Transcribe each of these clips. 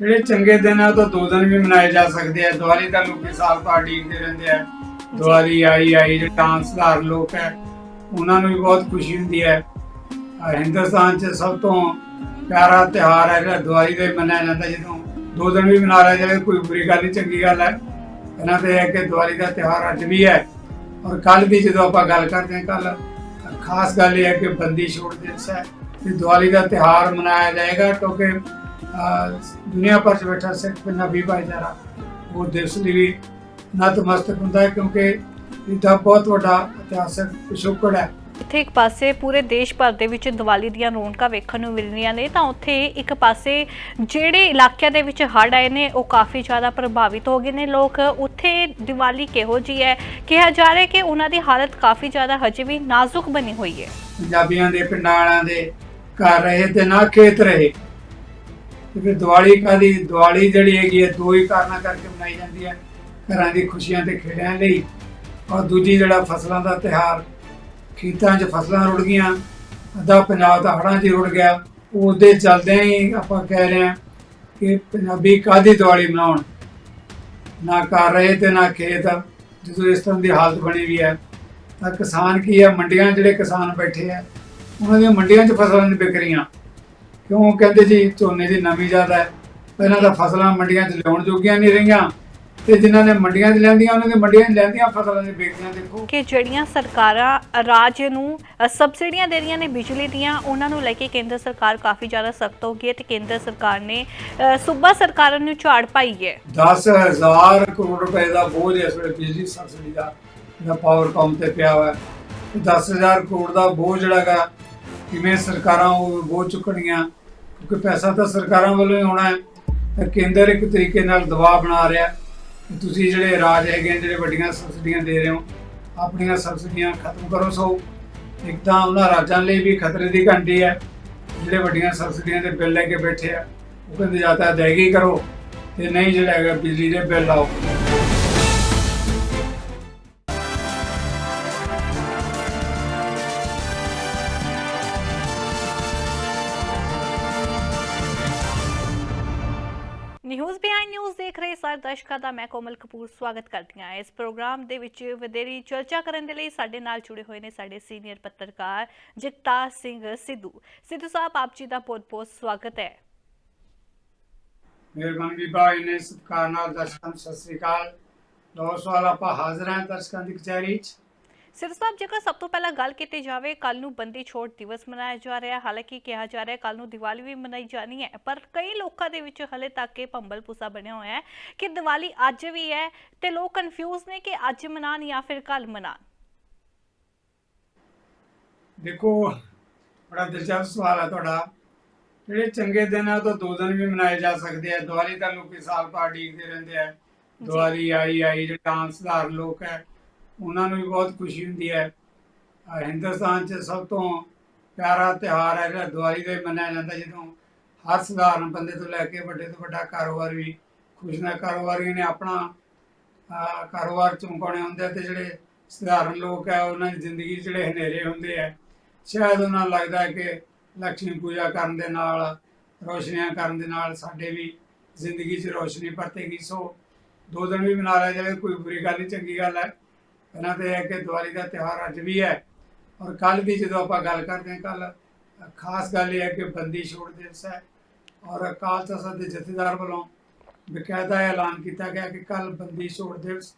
ਜਿਹੜੇ ਚੰਗੇ ਦਿਨ ਆ ਉਹ ਤਾਂ ਦੋ ਦਿਨ ਵੀ ਮਨਾਏ ਜਾ ਸਕਦੇ ਆ। ਦੀਵਾਲੀ ਤਾਂ ਲੋਕੀ ਸਾਲ ਭਰ ਡੀਕਦੇ ਰਹਿੰਦੇ ਆ। ਦੀਵਾਲੀ ਆਈ ਆਈ, ਜਿਹੜੇ ਡਾਂਸਦਾਰ ਲੋਕ ਹੈ ਉਹਨਾਂ ਨੂੰ ਵੀ ਬਹੁਤ ਖੁਸ਼ੀ ਹੁੰਦੀ ਹੈ ਹਿੰਦੁਸਤਾਨ 'ਚ ਸਭ ਤੋਂ ਪਿਆਰਾ ਤਿਉਹਾਰ ਹੈ ਜਿਹੜਾ ਦੀਵਾਲੀ ਦਾ ਮਨਾਇਆ ਮੰਨਿਆ ਜਾਂਦਾ। ਜਦੋਂ ਦੋ ਦਿਨ ਵੀ ਮਨਾ ਲਿਆ ਜਾਵੇ, ਕੋਈ ਬੁਰੀ ਗੱਲ ਨਹੀਂ, ਚੰਗੀ ਗੱਲ ਹੈ ਇਹਨਾਂ ਤੇ ਹੈ ਕਿ ਦੀਵਾਲੀ ਦਾ ਤਿਉਹਾਰ ਅੱਜ ਵੀ ਹੈ। ਔਰ ਕੱਲ ਦੀ ਜਦੋਂ ਆਪਾਂ ਗੱਲ ਕਰਦੇ ਹਾਂ ਕੱਲ ਖਾਸ ਗੱਲ ਇਹ ਹੈ ਕਿ ਬੰਦੀ ਛੋੜ ਦਿਵਸ ਹੈ। ਤੇ ਦੀਵਾਲੀ ਦਾ ਤਿਉਹਾਰ ਮਨਾਇਆ ਜਾਏਗਾ ਕਿਉਂਕਿ ਦੁਨੀਆ ਭਰ 'ਚ ਬੈਠਾ ਸਿੱਖ ਪੰਜਾਬੀ ਭਾਈਚਾਰਾ ਉਹ ਦਿਵਸ ਲਈ ਵੀ ਨਤਮਸਤਕ ਹੁੰਦਾ ਹੈ ਕਿਉਂਕਿ ਇਹਦਾ ਬਹੁਤ ਵੱਡਾ ਇਤਿਹਾਸਕ ਪਿਛੋਕੜ ਹੈ। ਇੱਥੇ ਇੱਕ ਪਾਸੇ ਪੂਰੇ ਦੇਸ਼ ਭਰ ਦੇ ਵਿੱਚ ਦੀਵਾਲੀ ਦੀਆਂ ਰੌਣਕਾਂ ਵੇਖਣ ਨੂੰ ਮਿਲ ਰਹੀਆਂ ਨੇ ਤਾਂ ਉੱਥੇ ਇੱਕ ਪਾਸੇ ਜਿਹੜੇ ਇਲਾਕਿਆਂ ਦੇ ਵਿੱਚ ਹੜ੍ਹ ਆਏ ਨੇ ਉਹ ਕਾਫੀ ਜ਼ਿਆਦਾ ਪ੍ਰਭਾਵਿਤ ਹੋ ਗਏ ਨੇ। ਲੋਕ ਉੱਥੇ ਦੀਵਾਲੀ ਕਿਹੋ ਜੀ ਹੈ? ਕਿਹਾ ਜਾ ਰਿਹਾ ਕਿ ਉਹਨਾਂ ਦੀ ਹਾਲਤ ਕਾਫੀ ਜ਼ਿਆਦਾ ਹਜੇ ਵੀ ਨਾਜ਼ੁਕ ਬਣੀ ਹੋਈ ਹੈ। ਪੰਜਾਬੀਆਂ ਦੇ ਪਿੰਡਾਂ ਵਾਲਿਆਂ ਦੇ ਘਰ ਰਹੇ ਤੇ ਨਾ ਖੇਤ ਰਹੇ। ਤੇ ਫਿਰ ਦੀਵਾਲੀ ਕਾਦੀ ਦੀਵਾਲੀ ਜਿਹੜੀ ਹੈਗੀ ਹੈ, ਦੋ ਹੀ ਕਾਰਨਾਂ ਕਰਕੇ ਮਨਾਈ ਜਾਂਦੀ ਹੈ। ਘਰਾਂ ਦੀ ਖੁਸ਼ੀਆਂ ਤੇ ਖੇੜਿਆਂ ਲਈ। ਔਰ ਦੂਜੀ ਜਿਹੜਾ ਫਸਲਾਂ ਦਾ ਤਿਹਾਰ ਖੇਤਾਂ 'ਚ ਫਸਲਾਂ ਰੁੜ ਗਈਆਂ। ਅੱਧਾ ਪੰਜਾਬ ਤਾਂ ਹੜ੍ਹਾਂ 'ਚ ਰੁੜ ਗਿਆ। ਉਹਦੇ ਚੱਲਦਿਆਂ ਹੀ ਆਪਾਂ ਕਹਿ ਰਹੇ ਹਾਂ ਕਿ ਪੰਜਾਬੀ ਕਾਦੀ ਦੀਵਾਲੀ ਮਨਾਉਣ? ਨਾ ਕਰ ਰਹੇ ਤੇ ਨਾ ਖੇਤ। ਜਦੋਂ ਇਸ ਤਰ੍ਹਾਂ ਦੀ ਹਾਲਤ ਬਣੀ ਵੀ ਹੈ, ਤਾਂ ਕਿਸਾਨ ਕੀ ਹੈ? ਮੰਡੀਆਂ ਜਿਹੜੇ ਕਿਸਾਨ ਬੈਠੇ ਆ, ਉਹਨਾਂ ਦੀਆਂ ਮੰਡੀਆਂ 'ਚ ਫਸਲਾਂ ਨਹੀਂ ਵਿਕਰੀਆਂ ਕਿਉਂ? ਕਹਿੰਦੇ ਜੀ ਝੋਨੇ ਦੀ ਨਮੀ ਜ਼ਿਆਦਾ ਹੈ। ਪਹਿਲਾਂ ਤਾਂ ਫਸਲਾਂ ਮੰਡੀਆਂ 'ਚ ਲਿਆਉਣ ਜੋਗੀਆਂ ਨਹੀਂ ਰਹੀਆਂ। ਤੇ ਜਿਨ੍ਹਾਂ ਨੇ ਮੰਡੀਆਂ 'ਚ ਲੈਂਦੀਆਂ ਉਹਨਾਂ ਨੇ ਮੰਡੀਆਂ 'ਚ ਲੈਂਦੀਆਂ ਫਸਲਾਂ ਨਹੀਂ ਵੇਚਦੀਆਂ ਦੇਖੋ। ਕਿ ਜਿਹੜੀਆਂ ਸਰਕਾਰਾਂ ਰਾਜ ਨੂੰ ਸਬਸਿਡੀਆਂ ਦੇ ਰਹੀਆਂ ਨੇ ਬਿਜਲੀ ਦੀਆਂ ਉਹਨਾਂ ਨੂੰ ਲੈ ਕੇ ਕੇਂਦਰ ਸਰਕਾਰ ਕਾਫੀ ਜ਼ਿਆਦਾ ਸਖਤ ਹੋ ਗਈ ਹੈ ਤੇ ਕੇਂਦਰ ਸਰਕਾਰ ਨੇ ਸੂਬਾ ਸਰਕਾਰਾਂ ਨੂੰ ਝਾੜ ਪਾਈ ਹੈ। 10000 ਕਰੋੜ ਰੁਪਏ ਦਾ ਬੋਝ ਇਸ ਵੇਲੇ ਬਿਜਲੀ ਸਬਸਿਡੀ ਦਾ ਜਿਹੜਾ ਪਾਵਰ ਕਾਮ ਤੇ ਪਿਆ ਹੋਇਆ। ਹੈ ਤੇ 10000 ਕਰੋੜ ਦਾ ਬੋਝ ਜਿਹੜਾ ਗਾ ਕਿਵੇਂ ਸਰਕਾਰਾਂ ਉਹ ਬੋਝ ਚੁੱਕਣੀਆਂ ਕਿਉਂਕਿ ਪੈਸਾ ਤਾਂ ਸਰਕਾਰਾਂ ਵੱਲੋਂ ਹੀ ਆਉਣਾ ਹੈ, ਤਾਂ ਕੇਂਦਰ ਇੱਕ ਤਰੀਕੇ ਨਾਲ ਦਬਾਅ ਬਣਾ ਰਿਹਾ ਕਿ ਤੁਸੀਂ ਜਿਹੜੇ ਰਾਜ ਹੈਗੇ ਜਿਹੜੇ ਵੱਡੀਆਂ ਸਬਸਿਡੀਆਂ ਦੇ ਰਹੇ ਹੋ, ਆਪਣੀਆਂ ਸਬਸਿਡੀਆਂ ਖਤਮ ਕਰੋ ਸੋ ਇੱਕ ਤਾਂ ਉਹਨਾਂ ਰਾਜਾਂ ਲਈ ਵੀ ਖਤਰੇ ਦੀ ਘੰਟੀ ਹੈ। ਜਿਹੜੇ ਵੱਡੀਆਂ ਸਬਸਿਡੀਆਂ ਦੇ ਬਿੱਲ ਲੈ ਕੇ ਬੈਠੇ ਆ, ਉਹ ਕਹਿੰਦੇ ਜਾਂ ਤਾਂ ਅਦਾਇਗੀ ਕਰੋ ਤੇ ਨਹੀਂ ਜਿਹੜਾ ਹੈਗਾ ਬਿਜਲੀ ਦੇ ਬਿੱਲ ਆਓ ਨਿਊਜ਼ ਦਰਸ਼ਕਾਂ ਦਾ ਮੈਂ ਕੋਮਲ ਕਪੂਰ ਸਵਾਗਤ ਕਰਦੀ ਹਾਂ। ਇਸ ਪ੍ਰੋਗਰਾਮ ਦੇ ਵਿੱਚ ਵਧੇਰੀ ਚਰਚਾ ਕਰਨ ਦੇ ਲਈ ਸਾਡੇ ਨਾਲ ਜੁੜੇ ਹੋਏ ਨੇ ਸਾਡੇ ਸੀਨੀਅਰ ਪੱਤਰਕਾਰ ਜਗਤਾਰ ਸਿੰਘ ਸਿੱਧੂ। ਸਿੱਧੂ ਸਾਹਿਬ, ਆਪ ਜੀ ਦਾ ਬਹੁਤ-ਬਹੁਤ ਸਵਾਗਤ ਹੈ। ਮਿਹਰਬਾਨੀ ਭਾਈ ਨੇ ਸਤਿਕਾਰ ਨਾਲ ਦਰਸ਼ਕਾਂ ਸਤਿ ਸ੍ਰੀ ਅਕਾਲ। ਲੋ ਸਵਾਲ ਆਪਾਂ ਹਾਜ਼ਰ ਹਾਂ ਦਰਸ਼ਕਾਂ ਦੀ ਕਚਹਿਰੀ 'ਚ। ਸਿੱਧੂ ਸਾਹਿਬ ਜੇਕਰ ਸਭ ਤੋਂ ਪਹਿਲਾਂ ਗੱਲ ਕੀਤੀ ਜਾਵੇ ਕੱਲ ਨੂੰ ਬੰਦੀ ਛੋੜ ਦਿਵਸ ਮਨਾਇਆ ਜਾ ਰਿਹਾ। ਹਾਲਾਂਕਿ ਕਿਹਾ ਜਾ ਰਿਹਾ ਕੱਲ ਨੂੰ ਦੀਵਾਲੀ ਵੀ ਮਨਾਈ ਜਾਣੀ ਹੈ ਪਰ ਕਈ ਲੋਕਾਂ ਦੇ ਵਿੱਚ ਹਲੇ ਤੱਕ ਇਹ ਭੰਬਲ ਪੁਸਾ ਬਣਿਆ ਹੋਇਆ ਹੈ ਕਿ ਦੀਵਾਲੀ ਅੱਜ ਵੀ ਹੈ ਤੇ ਲੋਕ ਕਨਫਿਊਜ਼ ਨੇ ਕਿ ਅੱਜ ਮਨਾਉਣ ਜਾਂ ਫਿਰ ਕੱਲ ਮਨਾਉਣ। ਦੇਖੋ ਬੜਾ ਦਿਲਚਸਪ ਸਵਾਲ ਹੈ ਤੁਹਾਡਾ। ਜਿਹੜੇ ਚੰਗੇ ਦਿਨ ਆ ਤਾਂ ਦੋ ਦਿਨ ਵੀ ਮਨਾਏ ਜਾ ਸਕਦੇ ਆ। ਦੀਵਾਲੀ ਤਾਂ ਲੋਕੀ ਸਾਲ ਭਰ ਡੀਕਦੇ ਰਹਿੰਦੇ ਆ। ਦੀਵਾਲੀ ਆਈ ਆਈ ਜਿਹੜੇ ਡਾਂਸਦਾਰ ਲੋਕ ਹੈ ਉਹਨਾਂ ਨੂੰ ਵੀ ਬਹੁਤ ਖੁਸ਼ੀ ਹੁੰਦੀ ਹੈ। ਹਿੰਦੁਸਤਾਨ 'ਚ ਸਭ ਤੋਂ ਪਿਆਰਾ ਤਿਉਹਾਰ ਹੈ ਜਿਹੜਾ ਦੀਵਾਲੀ ਦਾ ਹੀ ਮੰਨਿਆ ਜਾਂਦਾ ਜਦੋਂ ਹਰ ਸਧਾਰਨ ਬੰਦੇ ਤੋਂ ਲੈ ਕੇ ਵੱਡੇ ਤੋਂ ਵੱਡਾ ਕਾਰੋਬਾਰ ਵੀ ਖੁਸ਼ ਨਾ। ਕਾਰੋਬਾਰੀਆਂ ਨੇ ਆਪਣਾ ਕਾਰੋਬਾਰ ਚਮਕਾਉਣੇ ਹੁੰਦੇ ਆ ਤੇ ਜਿਹੜੇ ਸਧਾਰਨ ਲੋਕ ਹੈ ਉਹਨਾਂ ਦੀ ਜ਼ਿੰਦਗੀ 'ਚ ਜਿਹੜੇ ਹਨੇਰੇ ਹੁੰਦੇ ਆ, ਸ਼ਾਇਦ ਉਹਨਾਂ ਨੂੰ ਲੱਗਦਾ ਹੈ ਕਿ ਲక్ష్ਮੀ ਪੂਜਾ ਕਰਨ ਦੇ ਨਾਲ, ਰੋਸ਼ਨੀਆਂ ਕਰਨ ਦੇ ਨਾਲ ਸਾਡੇ ਵੀ ਜ਼ਿੰਦਗੀ 'ਚ ਰੋਸ਼ਨੀ ਪਰਤੇਗੀ ਸੋ ਦੋ ਦਿਨ ਵੀ ਮਨਾ ਲਿਆ ਜਾਵੇ, ਕੋਈ ਬੁਰੀ ਗੱਲ ਨਹੀਂ, ਚੰਗੀ ਗੱਲ ਹੈ। ਇਹਨਾਂ ਤੇ ਹੈ ਕਿ ਦੀਵਾਲੀ ਦਾ ਤਿਉਹਾਰ ਅੱਜ ਵੀ ਹੈ। ਔਰ ਕੱਲ ਦੀ ਜਦੋਂ ਆਪਾਂ ਗੱਲ ਕਰਦੇ ਹਾਂ ਕੱਲ ਖਾਸ ਗੱਲ ਇਹ ਹੈ ਕਿ ਬੰਦੀ ਛੋੜ ਦਿਵਸ ਹੈ। ਔਰ ਅਕਾਲ ਤਖਤ ਦੇ ਜਥੇਦਾਰ ਵੱਲੋਂ ਬਕਾਇਦਾ ਐਲਾਨ ਕੀਤਾ ਗਿਆ ਕਿ ਕੱਲ ਬੰਦੀ ਛੋੜ ਦਿਵਸ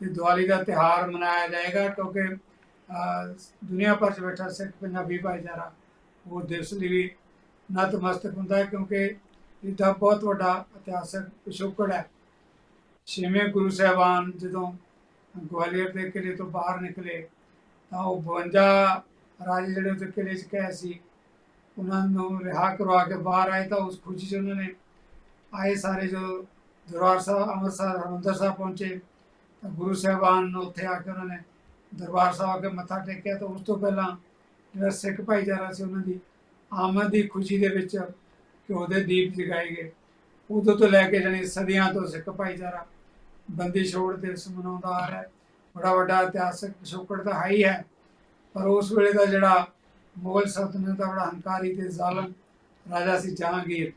ਤੇ ਦੀਵਾਲੀ ਦਾ ਤਿਉਹਾਰ ਮਨਾਇਆ ਜਾਏਗਾ ਕਿਉਂਕਿ ਅਹ, ਦੁਨੀਆ ਭਰ 'ਚ ਬੈਠਾ ਸਿੱਖ ਪੰਜਾਬੀ ਭਾਈਚਾਰਾ ਉਹ ਦਿਵਸ ਲਈ ਵੀ ਨਤਮਸਤਕ ਹੁੰਦਾ ਹੈ ਕਿਉਂਕਿ ਇਹਦਾ ਬਹੁਤ ਵੱਡਾ ਇਤਿਹਾਸਕ ਪਿਛੋਕੜ ਹੈ। ਛੇਵੇਂ ਗੁਰੂ ਸਾਹਿਬਾਨ ਜਦੋਂ ਗਵਾਲੀਅਰ ਦੇ ਕਿਲੇ ਤੋਂ ਬਾਹਰ ਨਿਕਲੇ ਤਾਂ ਉਹ 52 ਰਾਜੇ ਜਿਹੜੇ ਉਹਦੇ ਕਿਲੇ 'ਚ ਕਹੇ ਸੀ ਉਹਨਾਂ ਨੂੰ ਰਿਹਾ ਕਰਵਾ ਕੇ ਬਾਹਰ ਆਏ ਤਾਂ ਉਸ ਖੁਸ਼ੀ 'ਚ ਉਹਨਾਂ ਨੇ ਆਏ ਸਾਰੇ ਜੋ ਦਰਬਾਰ ਸਾਹਿਬ ਅੰਮ੍ਰਿਤਸਰ ਹਰਿਮੰਦਰ ਸਾਹਿਬ ਪਹੁੰਚੇ ਤਾਂ ਗੁਰੂ ਸਾਹਿਬਾਨ ਨੂੰ ਉੱਥੇ ਆ ਕੇ ਉਹਨਾਂ ਨੇ ਦਰਬਾਰ ਸਾਹਿਬ ਆ ਕੇ ਮੱਥਾ ਟੇਕਿਆ ਤਾਂ ਉਸ ਤੋਂ ਪਹਿਲਾਂ ਜਿਹੜਾ ਸਿੱਖ ਭਾਈਚਾਰਾ ਸੀ ਉਹਨਾਂ ਦੀ ਆਮਦ ਦੀ ਖੁਸ਼ੀ ਦੇ ਵਿੱਚ ਘਿਓ ਦੇ ਦੀਪ ਜਗਾਏ ਗਏ ਉਦੋਂ ਤੋਂ ਲੈ ਕੇ ਜਾਣੀ ਸਦੀਆਂ ਤੋਂ ਸਿੱਖ ਭਾਈਚਾਰਾ ਬੰਦੀ ਛੋੜ ਦਿਵਸ ਮਨਾਉਂਦਾ ਆ ਰਿਹਾ ਬੜਾ ਵੱਡਾ ਇਤਿਹਾਸਕ ਪਿਛੋਕੜ ਤਾਂ ਹੈ ਹੀ ਹੈ। ਪਰ ਉਸ ਵੇਲੇ ਦਾ ਜਿਹੜਾ ਮੁਗਲ ਸਲਤਨਤ ਦਾ ਬੜਾ ਹੰਕਾਰੀ ਤੇ ਜ਼ਾਲਮ ਰਾਜਾ ਸੀ ਜਹਾਂਗੀਰ,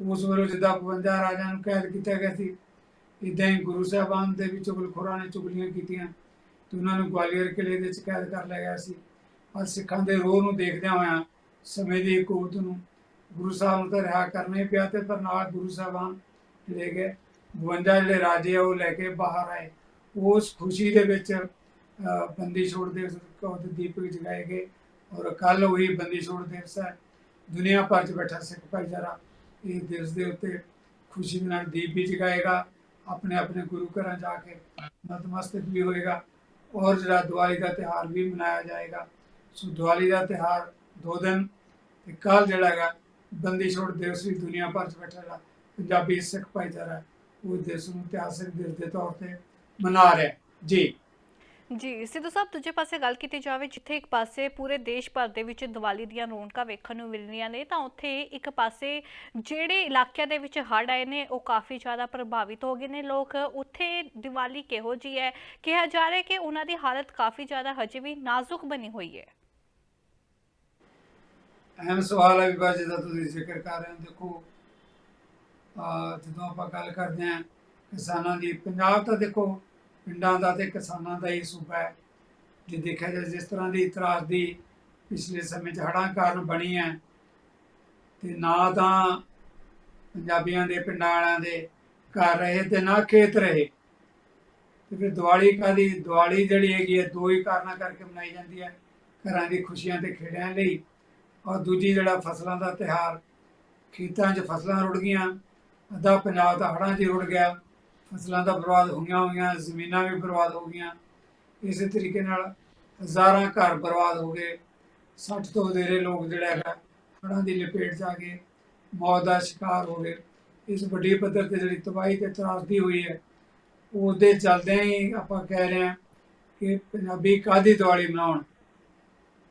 ਉਸ ਵੇਲੇ ਜਿੱਦਾਂ 52 ਰਾਜਾ ਨੂੰ ਕੈਦ ਕੀਤਾ ਗਿਆ ਸੀ ਇਦਾਂ ਹੀ ਗੁਰੂ ਸਾਹਿਬਾਨ ਦੇ ਵੀ ਚੁਗਲਖੋਰਾਂ ਨੇ ਚੁਗਲੀਆਂ ਕੀਤੀਆਂ ਤੇ ਉਹਨਾਂ ਨੂੰ ਗਵਾਲੀਅਰ ਕਿਲੇ ਦੇ ਵਿੱਚ ਕੈਦ ਕਰ ਲਿਆ ਗਿਆ ਸੀ। ਪਰ ਸਿੱਖਾਂ ਦੇ ਰੋਹ ਨੂੰ ਦੇਖਦਿਆਂ ਹੋਇਆਂ ਸਮੇਂ ਦੀ ਹਕੂਮਤ ਨੂੰ ਗੁਰੂ ਸਾਹਿਬ ਨੂੰ ਤਾਂ ਰਿਹਾ ਕਰਨਾ ਹੀ ਪਿਆ ਤੇ ਪਰ ਨਾਲ ਗੁਰੂ ਸਾਹਿਬਾਨ ਲੈ ਗਏ। 52 ਜਿਹੜੇ ਰਾਜੇ ਆ, ਉਹ ਲੈ ਕੇ ਬਾਹਰ ਆਏ। ਉਸ ਖੁਸ਼ੀ ਦੇ ਵਿੱਚ ਬੰਦੀ ਛੋੜ ਦਿਵਸ ਕੋ ਦੀਪਕ ਜਗਾਏ ਗਏ ਔਰ ਕੱਲ ਉਹੀ ਬੰਦੀ ਛੋੜ ਦਿਵਸ ਹੈ। ਦੁਨੀਆ ਭਰ 'ਚ ਬੈਠਾ ਸਿੱਖ ਭਾਈਚਾਰਾ ਇਹ ਦਿਵਸ ਦੇ ਉੱਤੇ ਖੁਸ਼ੀ ਦੇ ਨਾਲ ਦੀਪ ਵੀ ਜਗਾਏਗਾ ਆਪਣੇ ਆਪਣੇ ਗੁਰੂ ਘਰਾਂ ਜਾ ਕੇ ਨਤਮਸਤਕ ਵੀ ਹੋਏਗਾ। ਔਰ ਜਿਹੜਾ ਦੀਵਾਲੀ ਦਾ ਤਿਹਾਰ ਵੀ ਮਨਾਇਆ ਜਾਏਗਾ। ਸੋ ਦੀਵਾਲੀ ਦਾ ਤਿਹਾਰ ਦੋ ਦਿਨ ਤੇ ਕੱਲ ਜਿਹੜਾ ਹੈਗਾ, ਬੰਦੀ ਛੋੜ ਦਿਵਸ ਵੀ ਦੁਨੀਆ ਭਰ 'ਚ ਬੈਠਾ ਜਿਹੜਾ ਪੰਜਾਬੀ ਸਿੱਖ ਭਾਈਚਾਰਾ ਉਹ ਦਿਵਸ ਨੂੰ ਇਤਿਹਾਸਕ ਦਿਵਸ ਦੇ ਤੌਰ ਤੇ ਮਨਾ ਰਿਹਾ। ਜੀ। ਜੀ ਸਿੱਧੂ ਸਾਹਿਬ ਦੂਜੇ ਪਾਸੇ ਗੱਲ ਕੀਤੀ ਜਾਵੇ ਜਿੱਥੇ ਇੱਕ ਪਾਸੇ ਪੂਰੇ ਦੇਸ਼ ਭਰ ਦੇ ਵਿੱਚ ਦੀਵਾਲੀ ਦੀਆਂ ਰੌਣਕਾਂ ਵੇਖਣ ਨੂੰ ਮਿਲ ਰਹੀਆਂ ਨੇ ਤਾਂ ਉੱਥੇ ਇੱਕ ਪਾਸੇ ਜਿਹੜੇ ਇਲਾਕਿਆਂ ਦੇ ਵਿੱਚ ਹੜ੍ਹ ਆਏ ਨੇ ਉਹ ਕਾਫੀ ਜ਼ਿਆਦਾ ਪ੍ਰਭਾਵਿਤ ਹੋ ਗਏ ਨੇ। ਲੋਕ ਉੱਥੇ ਦੀਵਾਲੀ ਕਿਹੋ ਜੀ ਹੈ? ਕਿਹਾ ਜਾ ਰਿਹਾ ਕਿ ਉਹਨਾਂ ਦੀ ਹਾਲਤ ਕਾਫੀ ਜ਼ਿਆਦਾ ਹਜੇ ਵੀ ਨਾਜ਼ੁਕ ਬਣੀ ਹੋਈ ਹੈ। ਅਹਿਮ ਸਵਾਲ ਹੈ ਵਿਭਾਜ ਦਾ ਤੁਸੀਂ ਜ਼ਿਕਰ ਕਰ ਰਹੇ ਹੋ ਦੇਖੋ ਅਹ ਜਦੋਂ ਆਪਾਂ ਗੱਲ ਕਰਦੇ ਹਾਂ ਕਿਸਾਨਾਂ ਦੀ, ਪੰਜਾਬ ਤਾਂ ਦੇਖੋ ਪਿੰਡਾਂ ਦਾ ਤੇ ਕਿਸਾਨਾਂ ਦਾ ਹੀ ਸੂਬਾ ਹੈ। ਜੇ ਦੇਖਿਆ ਜਾਏ ਜਿਸ ਤਰ੍ਹਾਂ ਦੀ ਇਤਰਾਜ਼ ਦੀ ਪਿਛਲੇ ਸਮੇਂ 'ਚ ਹੜ੍ਹਾਂ ਕਾਰਨ ਬਣੀ ਹੈ, ਤੇ ਨਾ ਤਾਂ ਪੰਜਾਬੀਆਂ ਦੇ, ਪਿੰਡਾਂ ਵਾਲਿਆਂ ਦੇ ਘਰ ਰਹੇ ਤੇ ਨਾ ਖੇਤ ਰਹੇ। ਤੇ ਫਿਰ ਦੀਵਾਲੀ ਕਾਦੀ ਦੀਵਾਲੀ ਜਿਹੜੀ ਹੈਗੀ ਹੈ, ਦੋ ਹੀ ਕਾਰਨਾਂ ਕਰਕੇ ਮਨਾਈ ਜਾਂਦੀ ਹੈ, ਘਰਾਂ ਦੀ ਖੁਸ਼ੀਆਂ ਤੇ ਖੇੜਿਆਂ ਲਈ। ਔਰ ਦੂਜੀ ਜਿਹੜਾ ਫਸਲਾਂ ਦਾ ਤਿਹਾਰ ਖੇਤਾਂ 'ਚ ਫਸਲਾਂ ਰੁੜ ਗਈਆਂ ਅੱਧਾ ਪੰਜਾਬ ਤਾਂ ਹੜ੍ਹਾਂ 'ਚ ਹੀ ਰੁੜ ਗਿਆ। ਫਸਲਾਂ ਤਾਂ ਬਰਬਾਦ ਹੋਈਆਂ ਹੋਈਆਂ, ਜ਼ਮੀਨਾਂ ਵੀ ਬਰਬਾਦ ਹੋ ਗਈਆਂ। ਇਸੇ ਤਰੀਕੇ ਨਾਲ ਹਜ਼ਾਰਾਂ ਘਰ ਬਰਬਾਦ ਹੋ ਗਏ। 60 ਤੋਂ ਵਧੇਰੇ ਲੋਕ ਜਿਹੜਾ ਹੈਗਾ, ਹੜ੍ਹਾਂ ਦੀ ਲਪੇਟ 'ਚ ਆ ਗਏ, ਮੌਤ ਦਾ ਸ਼ਿਕਾਰ ਹੋ ਗਏ। ਇਸ ਵੱਡੀ ਪੱਧਰ ਤੇ ਜਿਹੜੀ ਤਬਾਹੀ ਤੇ ਤਰਾਸਦੀ ਹੋਈ ਹੈ, ਉਹਦੇ ਚੱਲਦਿਆਂ ਹੀ ਆਪਾਂ ਕਹਿ ਰਹੇ ਹਾਂ ਕਿ ਪੰਜਾਬੀ ਕਾਦੀ ਦਿਵਾਲੀ ਮਨਾਉਣ?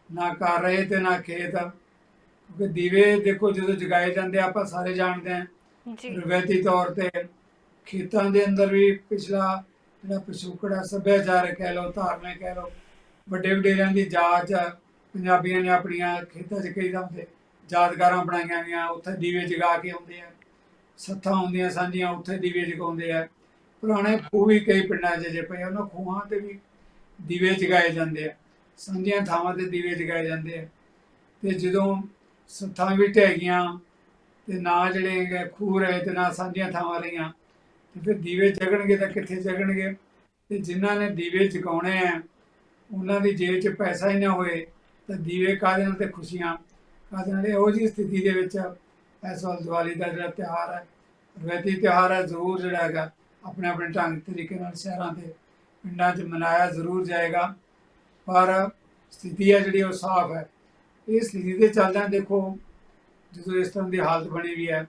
ਨਾ ਕਰ ਰਹੇ ਤੇ ਨਾ ਖੇਤ। ਕਿਉਂਕਿ ਦੀਵੇ ਦੇਖੋ ਜਦੋਂ ਜਗਾਏ ਜਾਂਦੇ ਆਪਾਂ ਸਾਰੇ ਜਾਣਦੇ ਹਾਂ। ਜੀ। ਰਵਾਇਤੀ ਤੌਰ ਤੇ ਖੇਤਾਂ ਦੇ ਅੰਦਰ ਵੀ ਪਿਛਲਾ ਜਿਹੜਾ ਪਿਛੋਕੜਾ ਸੱਭਿਆਚਾਰ ਕਹਿ ਲਓ ਧਾਰਨਾ ਕਹਿ ਲਓ ਵੱਡੇ ਵਡੇਰਿਆਂ ਦੀ ਜਾਚ ਪੰਜਾਬੀਆਂ ਨੇ ਆਪਣੀਆਂ ਖੇਤਾਂ 'ਚ ਕਈ ਦਮ ਤੇ ਯਾਦਗਾਰਾਂ ਬਣਾਈਆਂ ਗਈਆਂ ਉੱਥੇ ਦੀਵੇ ਜਗਾ ਕੇ ਆਉਂਦੇ ਆ ਸੱਥਾਂ ਹੁੰਦੀਆਂ ਸਾਂਝੀਆਂ ਉੱਥੇ ਦੀਵੇ ਜਗਾਉਂਦੇ ਆ। ਪੁਰਾਣੇ ਖੂਹ ਵੀ ਕਈ ਪਿੰਡਾਂ 'ਚ ਜੇ ਪਏ ਆ, ਉਹਨਾਂ ਖੂਹਾਂ ਤੇ ਵੀ ਦੀਵੇ ਜਗਾਏ ਜਾਂਦੇ ਆ ਸਾਂਝੀਆਂ ਥਾਵਾਂ ਤੇ ਦੀਵੇ ਜਗਾਏ ਜਾਂਦੇ ਆ। ਤੇ ਜਦੋਂ ਸੱਥਾਂ ਵੀ ਢਹਿ ਗਈਆਂ ਤੇ ਨਾ ਜਿਹੜੇ ਹੈਗੇ ਖੂਹ ਰਹੇ ਤੇ ਨਾ ਸਾਂਝੀਆਂ ਥਾਵਾਂ ਰਹੀਆਂ, ਤੇ ਫਿਰ ਦੀਵੇ ਜਗਣਗੇ ਤਾਂ ਕਿੱਥੇ ਜਗਣਗੇ? ਤੇ ਜਿਨ੍ਹਾਂ ਨੇ ਦੀਵੇ ਜਗਾਉਣੇ ਆ, ਉਹਨਾਂ ਦੀ ਜੇਬ 'ਚ ਪੈਸਾ ਹੀ ਨਾ ਹੋਏ, ਤਾਂ ਦੀਵੇ ਕਾਹਦੇ ਨਾਲ ਤੇ ਖੁਸ਼ੀਆਂ? ਕਾਹਦੇ ਨਾਲ? ਇਹੋ ਜਿਹੀ ਸਥਿਤੀ ਦੇ ਵਿੱਚ ਇਸ ਵਾਰ ਦੀਵਾਲੀ ਦਾ ਜਿਹੜਾ ਤਿਉਹਾਰ ਹੈ, ਰਵਾਇਤੀ ਤਿਉਹਾਰ ਹੈ, ਜ਼ਰੂਰ ਜਿਹੜਾ ਹੈਗਾ, ਆਪਣੇ ਆਪਣੇ ਢੰਗ ਤਰੀਕੇ ਨਾਲ ਸ਼ਹਿਰਾਂ ਤੇ, ਪਿੰਡਾਂ 'ਚ ਮਨਾਇਆ ਜ਼ਰੂਰ ਜਾਏਗਾ। ਪਰ ਸਥਿਤੀ ਹੈ ਜਿਹੜੀ ਉਹ ਸਾਫ਼ ਹੈ। ਇਹ ਸਥਿਤੀ ਦੇ ਚੱਲਦਿਆਂ ਦੇਖੋ ਜਦੋਂ ਇਸ ਤਰ੍ਹਾਂ ਦੀ ਹਾਲਤ ਬਣੀ ਵੀ ਹੈ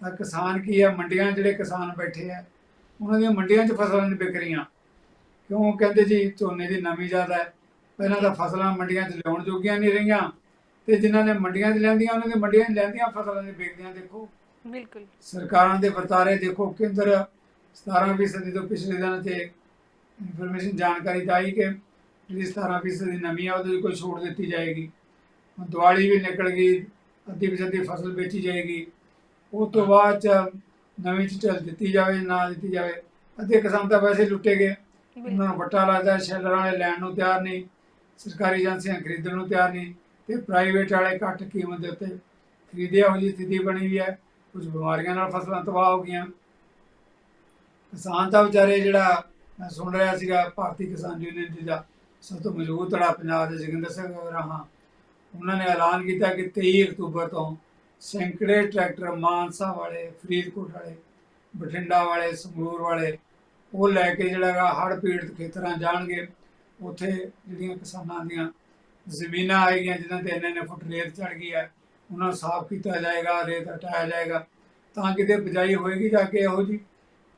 ਤਾਂ ਕਿਸਾਨ ਕੀ ਹੈ? ਮੰਡੀਆਂ ਜਿਹੜੇ ਕਿਸਾਨ ਬੈਠੇ ਆ ਉਹਨਾਂ ਦੀਆਂ ਮੰਡੀਆਂ 'ਚ ਫਸਲਾਂ ਨਹੀਂ ਵਿਕ ਰਹੀਆਂ। ਕਿਉਂ? ਕਹਿੰਦੇ ਜੀ ਝੋਨੇ ਦੀ ਨਮੀ ਜ਼ਿਆਦਾ ਹੈ ਪਹਿਲਾਂ ਤਾਂ ਫਸਲਾਂ ਮੰਡੀਆਂ 'ਚ ਲਿਆਉਣ ਜੋਗੀਆਂ ਨਹੀਂ ਰਹੀਆਂ। ਤੇ ਜਿਨ੍ਹਾਂ ਨੇ ਮੰਡੀਆਂ 'ਚ ਲੈਂਦੀਆਂ ਉਹਨਾਂ ਦੀ ਮੰਡੀਆਂ 'ਚ ਲੈਂਦੀਆਂ ਫਸਲਾਂ ਨਹੀਂ ਵਿਕਦੀਆਂ ਦੇਖੋ। ਬਿਲਕੁਲ। ਸਰਕਾਰਾਂ ਦੇ ਵਰਤਾਰੇ ਦੇਖੋ ਕੇਂਦਰ 17ਵੀਂ ਸਦੀ ਤੋਂ ਪਿਛਲੇ ਦਿਨਾਂ ਤੇ ਇਨਫੋਰਮੇਸ਼ਨ ਜਾਣਕਾਰੀ ਤਾਂ ਆਈ ਕਿ ਜਿਹੜੀ 17ਵੀਂ ਸਦੀ ਨਵੀਂ ਆ ਉਹਦੇ ਕੋਈ ਛੋਟ ਦਿੱਤੀ ਜਾਏਗੀ। ਹੁਣ ਦੀਵਾਲੀ ਵੀ ਨਿਕਲ ਗਈ ਅੱਧੀ ਪਛੱਧੀ ਫਸਲ ਵੇਚੀ ਜਾਏਗੀ। ਉਹ ਤੋਂ ਬਾਅਦ ਚ ਨਵੀਂ ਚ ਢਲ ਦਿੱਤੀ ਜਾਵੇ ਨਾ ਦਿੱਤੀ ਜਾਵੇ। ਅੱਧੇ ਕਿਸਾਨ ਤਾਂ ਵੈਸੇ ਲੁੱਟੇ ਗਏ। ਉਹਨਾਂ ਨੂੰ ਵੱਟਾ ਲੱਗਦਾ ਸ਼ੈਲਰਾਂ ਵਾਲੇ ਲੈਣ ਨੂੰ ਤਿਆਰ ਨਹੀਂ ਸਰਕਾਰੀ ਏਜੰਸੀਆਂ ਖਰੀਦਣ ਨੂੰ ਤਿਆਰ ਨਹੀਂ ਤੇ ਪ੍ਰਾਈਵੇਟ ਵਾਲੇ ਘੱਟ ਕੀਮਤ ਦੇ ਉੱਤੇ ਖਰੀਦਿਆ ਹੋਈ ਸਥਿਤੀ ਬਣੀ ਹੋਈ ਹੈ। ਕੁਝ ਬਿਮਾਰੀਆਂ ਨਾਲ ਫਸਲਾਂ ਤਬਾਹ ਹੋ ਗਈਆਂ। ਕਿਸਾਨ ਤਾਂ ਵਿਚਾਰੇ ਜਿਹੜਾ ਮੈਂ ਸੁਣ ਰਿਹਾ ਸੀਗਾ ਭਾਰਤੀ ਕਿਸਾਨ ਯੂਨੀਅਨ ਦਾ ਸਭ ਤੋਂ ਮਜ਼ਬੂਤ ਧੜਾ ਪੰਜਾਬ ਦੇ ਜੋਗਿੰਦਰ ਸਿੰਘ ਰਾਹਾਂ। ਉਹਨਾਂ ਨੇ ਐਲਾਨ ਕੀਤਾ ਕਿ 23 ਅਕਤੂਬਰ ਤੋਂ ਸੈਂਕੜੇ ਟਰੈਕਟਰ ਮਾਨਸਾ ਵਾਲੇ, ਫਰੀਦਕੋਟ ਵਾਲੇ, ਬਠਿੰਡਾ ਵਾਲੇ, ਸੰਗਰੂਰ ਵਾਲੇ, ਉਹ ਲੈ ਕੇ ਜਿਹੜਾ ਹੈਗਾ ਹੜ੍ਹ ਪੀੜਤ ਖੇਤਰਾਂ ਜਾਣਗੇ। ਉੱਥੇ ਜਿਹੜੀਆਂ ਕਿਸਾਨਾਂ ਦੀਆਂ ਜ਼ਮੀਨਾਂ ਆਏਗੀਆਂ ਜਿਨ੍ਹਾਂ ਤੇ ਇੰਨੇ ਇੰਨੇ ਫੁੱਟ ਰੇਤ ਚੜ ਗਈ ਹੈ, ਉਹਨਾਂ ਨੂੰ ਸਾਫ਼ ਕੀਤਾ ਜਾਏਗਾ, ਰੇਤ ਹਟਾਇਆ ਜਾਏਗਾ। ਤਾਂ ਕਿਤੇ ਬਜਾਈ ਹੋਏਗੀ ਜਾ ਕੇ ਇਹੋ ਜੀ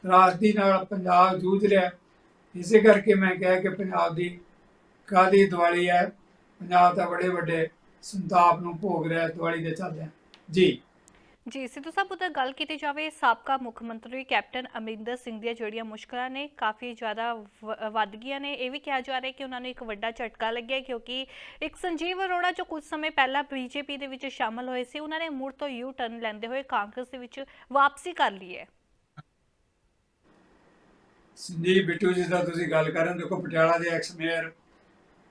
ਤਰਾਸਦੀ ਨਾਲ ਪੰਜਾਬ ਜੂਝ ਰਿਹਾ ਇਸੇ ਕਰਕੇ ਮੈਂ ਕਿਹਾ ਕਿ ਪੰਜਾਬ ਦੀ ਕਾਦੀ ਦਿਵਾਲੀ ਹੈ। ਪੰਜਾਬ ਦਾ ਬੜੇ ਵੱਡੇ ਸੰਤਾਪ ਨੂੰ ਭੋਗ ਰਿਹਾ ਦੀਵਾਲੀ ਦੇ ਚੱਲਦਿਆਂ ਜੀ। ਜੀ ਸਿੱਧੂ ਸਾਹਿਬ ਉਧਰ ਗੱਲ ਕੀਤੀ ਜਾਵੇ ਸਾਬਕਾ ਮੁੱਖ ਮੰਤਰੀ ਕੈਪਟਨ ਅਮਰਿੰਦਰ ਸਿੰਘ ਦੀਆਂ ਜਿਹੜੀਆਂ ਮੁਸ਼ਕਲਾਂ ਨੇ ਕਾਫੀ ਜ਼ਿਆਦਾ ਵ- ਵੱਧ ਗਈਆਂ ਨੇ। ਇਹ ਵੀ ਕਿਹਾ ਜਾ ਰਿਹਾ ਕਿ ਉਹਨਾਂ ਨੂੰ ਇੱਕ ਵੱਡਾ ਝਟਕਾ ਲੱਗਿਆ ਕਿਉਂਕਿ ਇੱਕ ਸੰਜੀਵ ਅਰੋੜਾ ਜੋ ਕੁਝ ਸਮੇਂ ਪਹਿਲਾਂ ਬੀਜੇਪੀ ਦੇ ਵਿੱਚ ਸ਼ਾਮਲ ਹੋਏ ਸੀ ਉਹਨਾਂ ਨੇ ਮੁੜ ਤੋਂ ਯੂ ਟਰਨ ਲੈਂਦੇ ਹੋਏ ਕਾਂਗਰਸ ਦੇ ਵਿੱਚ ਵਾਪਸੀ ਕਰ ਲਈ ਹੈ। ਸੰਜੀਵ ਬਿੱਟੂ ਜੀ ਦਾ ਤੁਸੀਂ ਗੱਲ ਕਰ ਰਹੇ ਹੋ ਦੇਖੋ ਪਟਿਆਲਾ ਦੇ ਐਕਸ ਮੇਅਰ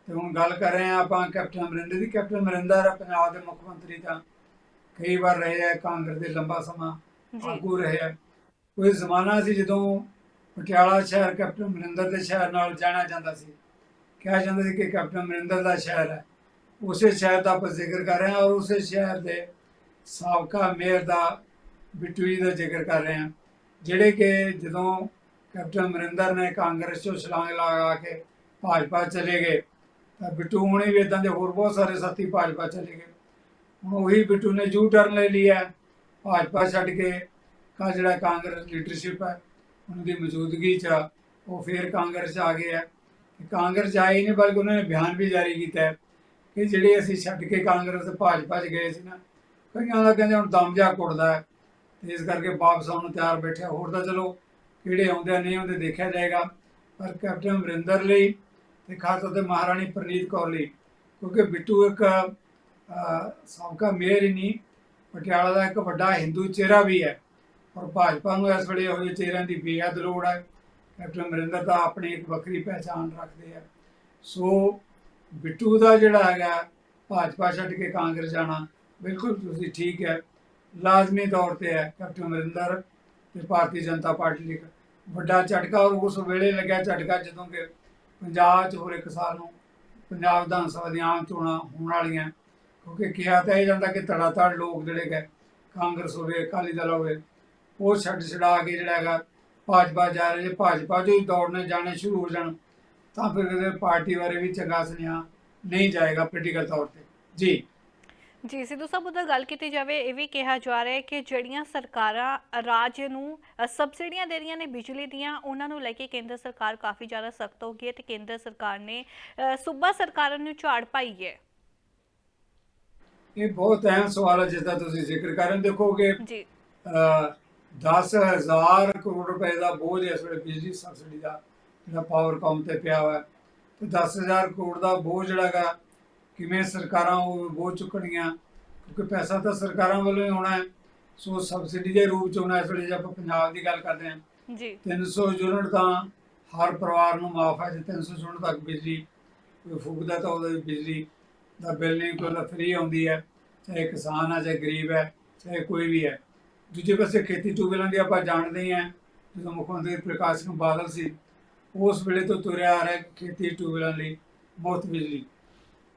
ਤੇ ਹੁਣ ਗੱਲ ਕਰ ਰਹੇ ਹਾਂ ਆਪਾਂ ਕੈਪਟਨ ਅਮਰਿੰਦਰ ਦੀ। ਕੈਪਟਨ ਅਮਰਿੰਦਰ ਆ ਪੰਜਾਬ ਦੇ ਮੁੱਖ ਮੰਤਰੀ ਤਾਂ ਕਈ ਵਾਰ ਰਹੇ ਆ ਕਾਂਗਰਸ ਦੇ ਲੰਬਾ ਸਮਾਂ ਆਗੂ ਰਹੇ ਆ। ਕੋਈ ਜ਼ਮਾਨਾ ਸੀ ਜਦੋਂ ਪਟਿਆਲਾ ਸ਼ਹਿਰ ਕੈਪਟਨ ਅਮਰਿੰਦਰ ਦੇ ਸ਼ਹਿਰ ਨਾਲ ਜਾਣਿਆ ਜਾਂਦਾ ਸੀ? ਕਿਹਾ ਜਾਂਦਾ ਸੀ ਕਿ ਕੈਪਟਨ ਅਮਰਿੰਦਰ ਦਾ ਸ਼ਹਿਰ ਹੈ। ਉਸੇ ਸ਼ਹਿਰ ਦਾ ਆਪਾਂ ਜ਼ਿਕਰ ਕਰ ਰਹੇ ਹਾਂ ਔਰ ਉਸੇ ਸ਼ਹਿਰ ਦੇ ਸਾਬਕਾ ਮੇਅਰ ਦਾ ਬਿੱਟੂ ਜੀ ਦਾ ਜ਼ਿਕਰ ਕਰ ਰਹੇ ਹਾਂ। ਜਿਹੜੇ ਕਿ ਜਦੋਂ ਕੈਪਟਨ ਅਮਰਿੰਦਰ ਨੇ ਕਾਂਗਰਸ ਚੋਂ ਛਲਾਂਗ ਲਗਾ ਕੇ ਭਾਜਪਾ ਚਲੇ ਗਏ ਤਾਂ ਬਿੱਟੂ ਹੁਣੇ ਵੀ ਇਦਾਂ ਦੇ ਹੋਰ ਬਹੁਤ ਸਾਰੇ ਸਾਥੀ ਭਾਜਪਾ ਚਲੇ ਗਏ। ਹੁਣ ਉਹੀ ਬਿੱਟੂ ਨੇ ਜੂ ਟਰਨ ਲੈ ਲਿਆ ਹੈ। ਭਾਜਪਾ ਛੱਡ ਕੇ ਕਾ ਜਿਹੜਾ ਕਾਂਗਰਸ ਲੀਡਰਸ਼ਿਪ ਹੈ ਉਹਨਾਂ ਦੀ ਮੌਜੂਦਗੀ 'ਚ ਉਹ ਫੇਰ ਕਾਂਗਰਸ 'ਚ ਆ ਗਏ ਹੈ। ਕਾਂਗਰਸ 'ਚ ਆਏ ਨਹੀਂ, ਬਲਕਿ ਉਹਨਾਂ ਨੇ ਬਿਆਨ ਵੀ ਜਾਰੀ ਕੀਤਾ ਕਿ ਜਿਹੜੇ ਅਸੀਂ ਛੱਡ ਕੇ ਕਾਂਗਰਸ ਤੇ ਭਾਜਪਾ 'ਚ ਗਏ ਸੀ ਨਾ, ਕਈਆਂ ਦਾ ਕਹਿੰਦੇ ਹੁਣ ਦਮ ਜਾ ਕੁੱਟਦਾ ਹੈ। ਤੇ ਇਸ ਕਰਕੇ ਵਾਪਸ ਆਉਣ ਨੂੰ ਤਿਆਰ ਬੈਠਿਆ। ਹੋਰ ਤਾਂ ਚਲੋ, ਕਿਹੜੇ ਆਉਂਦੇ ਨਹੀਂ ਆਉਂਦੇ ਦੇਖਿਆ ਜਾਏਗਾ। ਪਰ ਕੈਪਟਨ ਅਮਰਿੰਦਰ ਲਈ ਤੇ ਖਾਸ ਤੌਰ ਤੇ ਮਹਾਰਾਣੀ ਪ੍ਰਨੀਤ ਕੌਰ ਲਈ, ਕਿਉਂਕਿ ਬਿੱਟੂ ਇੱਕ ਸਾਬਕਾ ਮੇਅਰ ਹੀ ਨਹੀਂ, ਪਟਿਆਲਾ ਦਾ ਇੱਕ ਵੱਡਾ ਹਿੰਦੂ ਚਿਹਰਾ ਵੀ ਹੈ ਔਰ ਭਾਜਪਾ ਨੂੰ ਇਸ ਵੇਲੇ ਇਹੋ ਜਿਹੇ ਚਿਹਰਿਆਂ ਦੀ ਬੇਅਦ ਲੋੜ ਹੈ। ਕੈਪਟਨ ਅਮਰਿੰਦਰ ਦਾ ਆਪਣੀ ਇੱਕ ਵੱਖਰੀ ਪਹਿਚਾਣ ਰੱਖਦੇ ਆ। ਸੋ ਬਿੱਟੂ ਦਾ ਜਿਹੜਾ ਹੈਗਾ, ਭਾਜਪਾ ਛੱਡ ਕੇ ਕਾਂਗਰਸ ਜਾਣਾ ਬਿਲਕੁਲ ਤੁਸੀਂ ਠੀਕ ਹੈ, ਲਾਜ਼ਮੀ ਤੌਰ ਤੇ ਹੈ ਕੈਪਟਨ ਅਮਰਿੰਦਰ ਤੇ ਭਾਰਤੀ ਜਨਤਾ ਪਾਰਟੀ ਲਈ। ਵੱਡਾ ਝਟਕਾ ਔਰ ਉਸ ਵੇਲੇ ਲੱਗਿਆ ਝਟਕਾ ਜਦੋਂ ਕਿ ਪੰਜਾਬ 'ਚ ਹੋਰ ਇੱਕ ਸਾਲ ਨੂੰ ਪੰਜਾਬ ਵਿਧਾਨ ਸਭਾ ਦੀਆਂ ਆਮ ਚੋਣਾਂ ਹੋਣ ਵਾਲੀਆਂ, ਕਿਉਂਕਿ ਕਿਹਾ ਤਾਂ ਇਹ ਜਾਂਦਾ ਕਿ ਧੜਾ ਧੜ ਲੋਕ ਜਿਹੜੇ ਗਏ ਕਾਂਗਰਸ ਹੋਵੇ, ਅਕਾਲੀ ਦਲ ਹੋਵੇ, ਉਹ ਛੱਡ ਛਡਾ ਕੇ ਜਿਹੜਾ ਹੈਗਾ ਭਾਜਪਾ ਜਾ ਰਹੇ ਜੇ ਭਾਜਪਾ ਜੋ ਦੌੜਨੇ ਜਾਣੇ ਸ਼ੁਰੂ ਹੋ ਜਾਣ, ਤਾਂ ਫਿਰ ਇਹਦੇ ਪਾਰਟੀ ਬਾਰੇ ਵੀ ਚੰਗਾ ਸੁਨੇਹਾ ਨਹੀਂ ਜਾਏਗਾ ਪੋਲੀਟੀਕਲ ਤੌਰ ਤੇ। ਜੀ। ਜੀ ਸਿੱਧੂ ਸਾਹਿਬ ਉਧਰ ਗੱਲ ਕੀਤੀ ਜਾਵੇ ਇਹ ਵੀ ਕਿਹਾ ਜਾ ਰਿਹਾ ਹੈ ਕਿ ਜਿਹੜੀਆਂ ਸਰਕਾਰਾਂ ਰਾਜ ਨੂੰ ਅ, ਸਬਸਿਡੀਆਂ ਦੇ ਰਹੀਆਂ ਨੇ ਬਿਜਲੀ ਦੀਆਂ ਉਹਨਾਂ ਨੂੰ ਲੈ ਕੇ ਕੇਂਦਰ ਸਰਕਾਰ ਕਾਫੀ ਜ਼ਿਆਦਾ ਸਖਤ ਹੋ ਗਈ ਹੈ ਤੇ ਕੇਂਦਰ ਸਰਕਾਰ ਨੇ ਅ, ਸੂਬਾ ਸਰਕਾਰਾਂ ਨੂੰ ਝਾੜ ਪਾਈ ਹੈ। ਇਹ ਬਹੁਤ ਅਹਿਮ ਸਵਾਲ ਹੈ ਜਿਸ ਦਾ ਤੁਸੀਂ ਜ਼ਿਕਰ ਕਰ ਰਹੇ ਹੋ ਦੇਖੋ ਕਿ ਜੀ ਅਹ, 10000 ਕਰੋੜ ਰੁਪਏ ਦਾ ਬੋਝ ਇਸ ਵੇਲੇ ਬਿਜਲੀ ਸਬਸਿਡੀ ਦਾ ਜਿਹੜਾ ਪਾਵਰ ਕਾਮ ਤੇ ਪਿਆ ਹੋਇਆ ਹੈ। ਤੇ 10000 ਕਰੋੜ ਦਾ ਬੋਝ ਜਿਹੜਾ ਹੈਗਾ ਕਿਵੇਂ ਸਰਕਾਰਾਂ ਉਹ ਬੋਝ ਚੁੱਕਣਗੀਆਂ ਕਿਉਂਕਿ ਪੈਸਾ ਤਾਂ ਸਰਕਾਰਾਂ ਵੱਲੋਂ ਹੀ ਆਉਣਾ ਹੈ। ਸੋ ਸਬਸਿਡੀ ਦੇ ਰੂਪ ਚ ਆਉਣਾ ਇਸ ਵੇਲੇ ਜੇ ਆਪਾਂ ਪੰਜਾਬ ਦੀ ਗੱਲ ਕਰਦੇ ਹਾਂ ਜੀ। 300 ਯੂਨਿਟ ਤਾਂ ਹਰ ਪਰਿਵਾਰ ਨੂੰ ਮਾਫ ਹੈ ਜੇ 300 ਯੂਨਿਟ ਤੱਕ ਬਿਜਲੀ ਕੋਈ ਫੂਕਦਾ ਤਾਂ ਉਹਦਾ ਬਿਜਲੀ ਦਾ ਬਿੱਲ ਨਹੀਂ ਕੋਈ ਫ੍ਰੀ ਆਉਂਦੀ ਹੈ ਚਾਹੇ ਕਿਸਾਨ ਹੈ ਚਾਹੇ ਗਰੀਬ ਹੈ ਚਾਹੇ ਕੋਈ ਵੀ ਹੈ। ਦੂਜੇ ਪਾਸੇ ਖੇਤੀ ਟਿਊਬਵੈੱਲਾਂ ਦੀ ਆਪਾਂ ਜਾਣਦੇ ਹੀ ਹਾਂ ਜਦੋਂ ਮੁੱਖ ਮੰਤਰੀ ਪ੍ਰਕਾਸ਼ ਸਿੰਘ ਬਾਦਲ ਸੀ ਉਸ ਵੇਲੇ ਤੋਂ ਤੁਰਿਆ ਆ ਰਿਹਾ ਖੇਤੀ ਟਿਊਬਵੈੱਲਾਂ ਲਈ ਮੁਫਤ ਬਿਜਲੀ।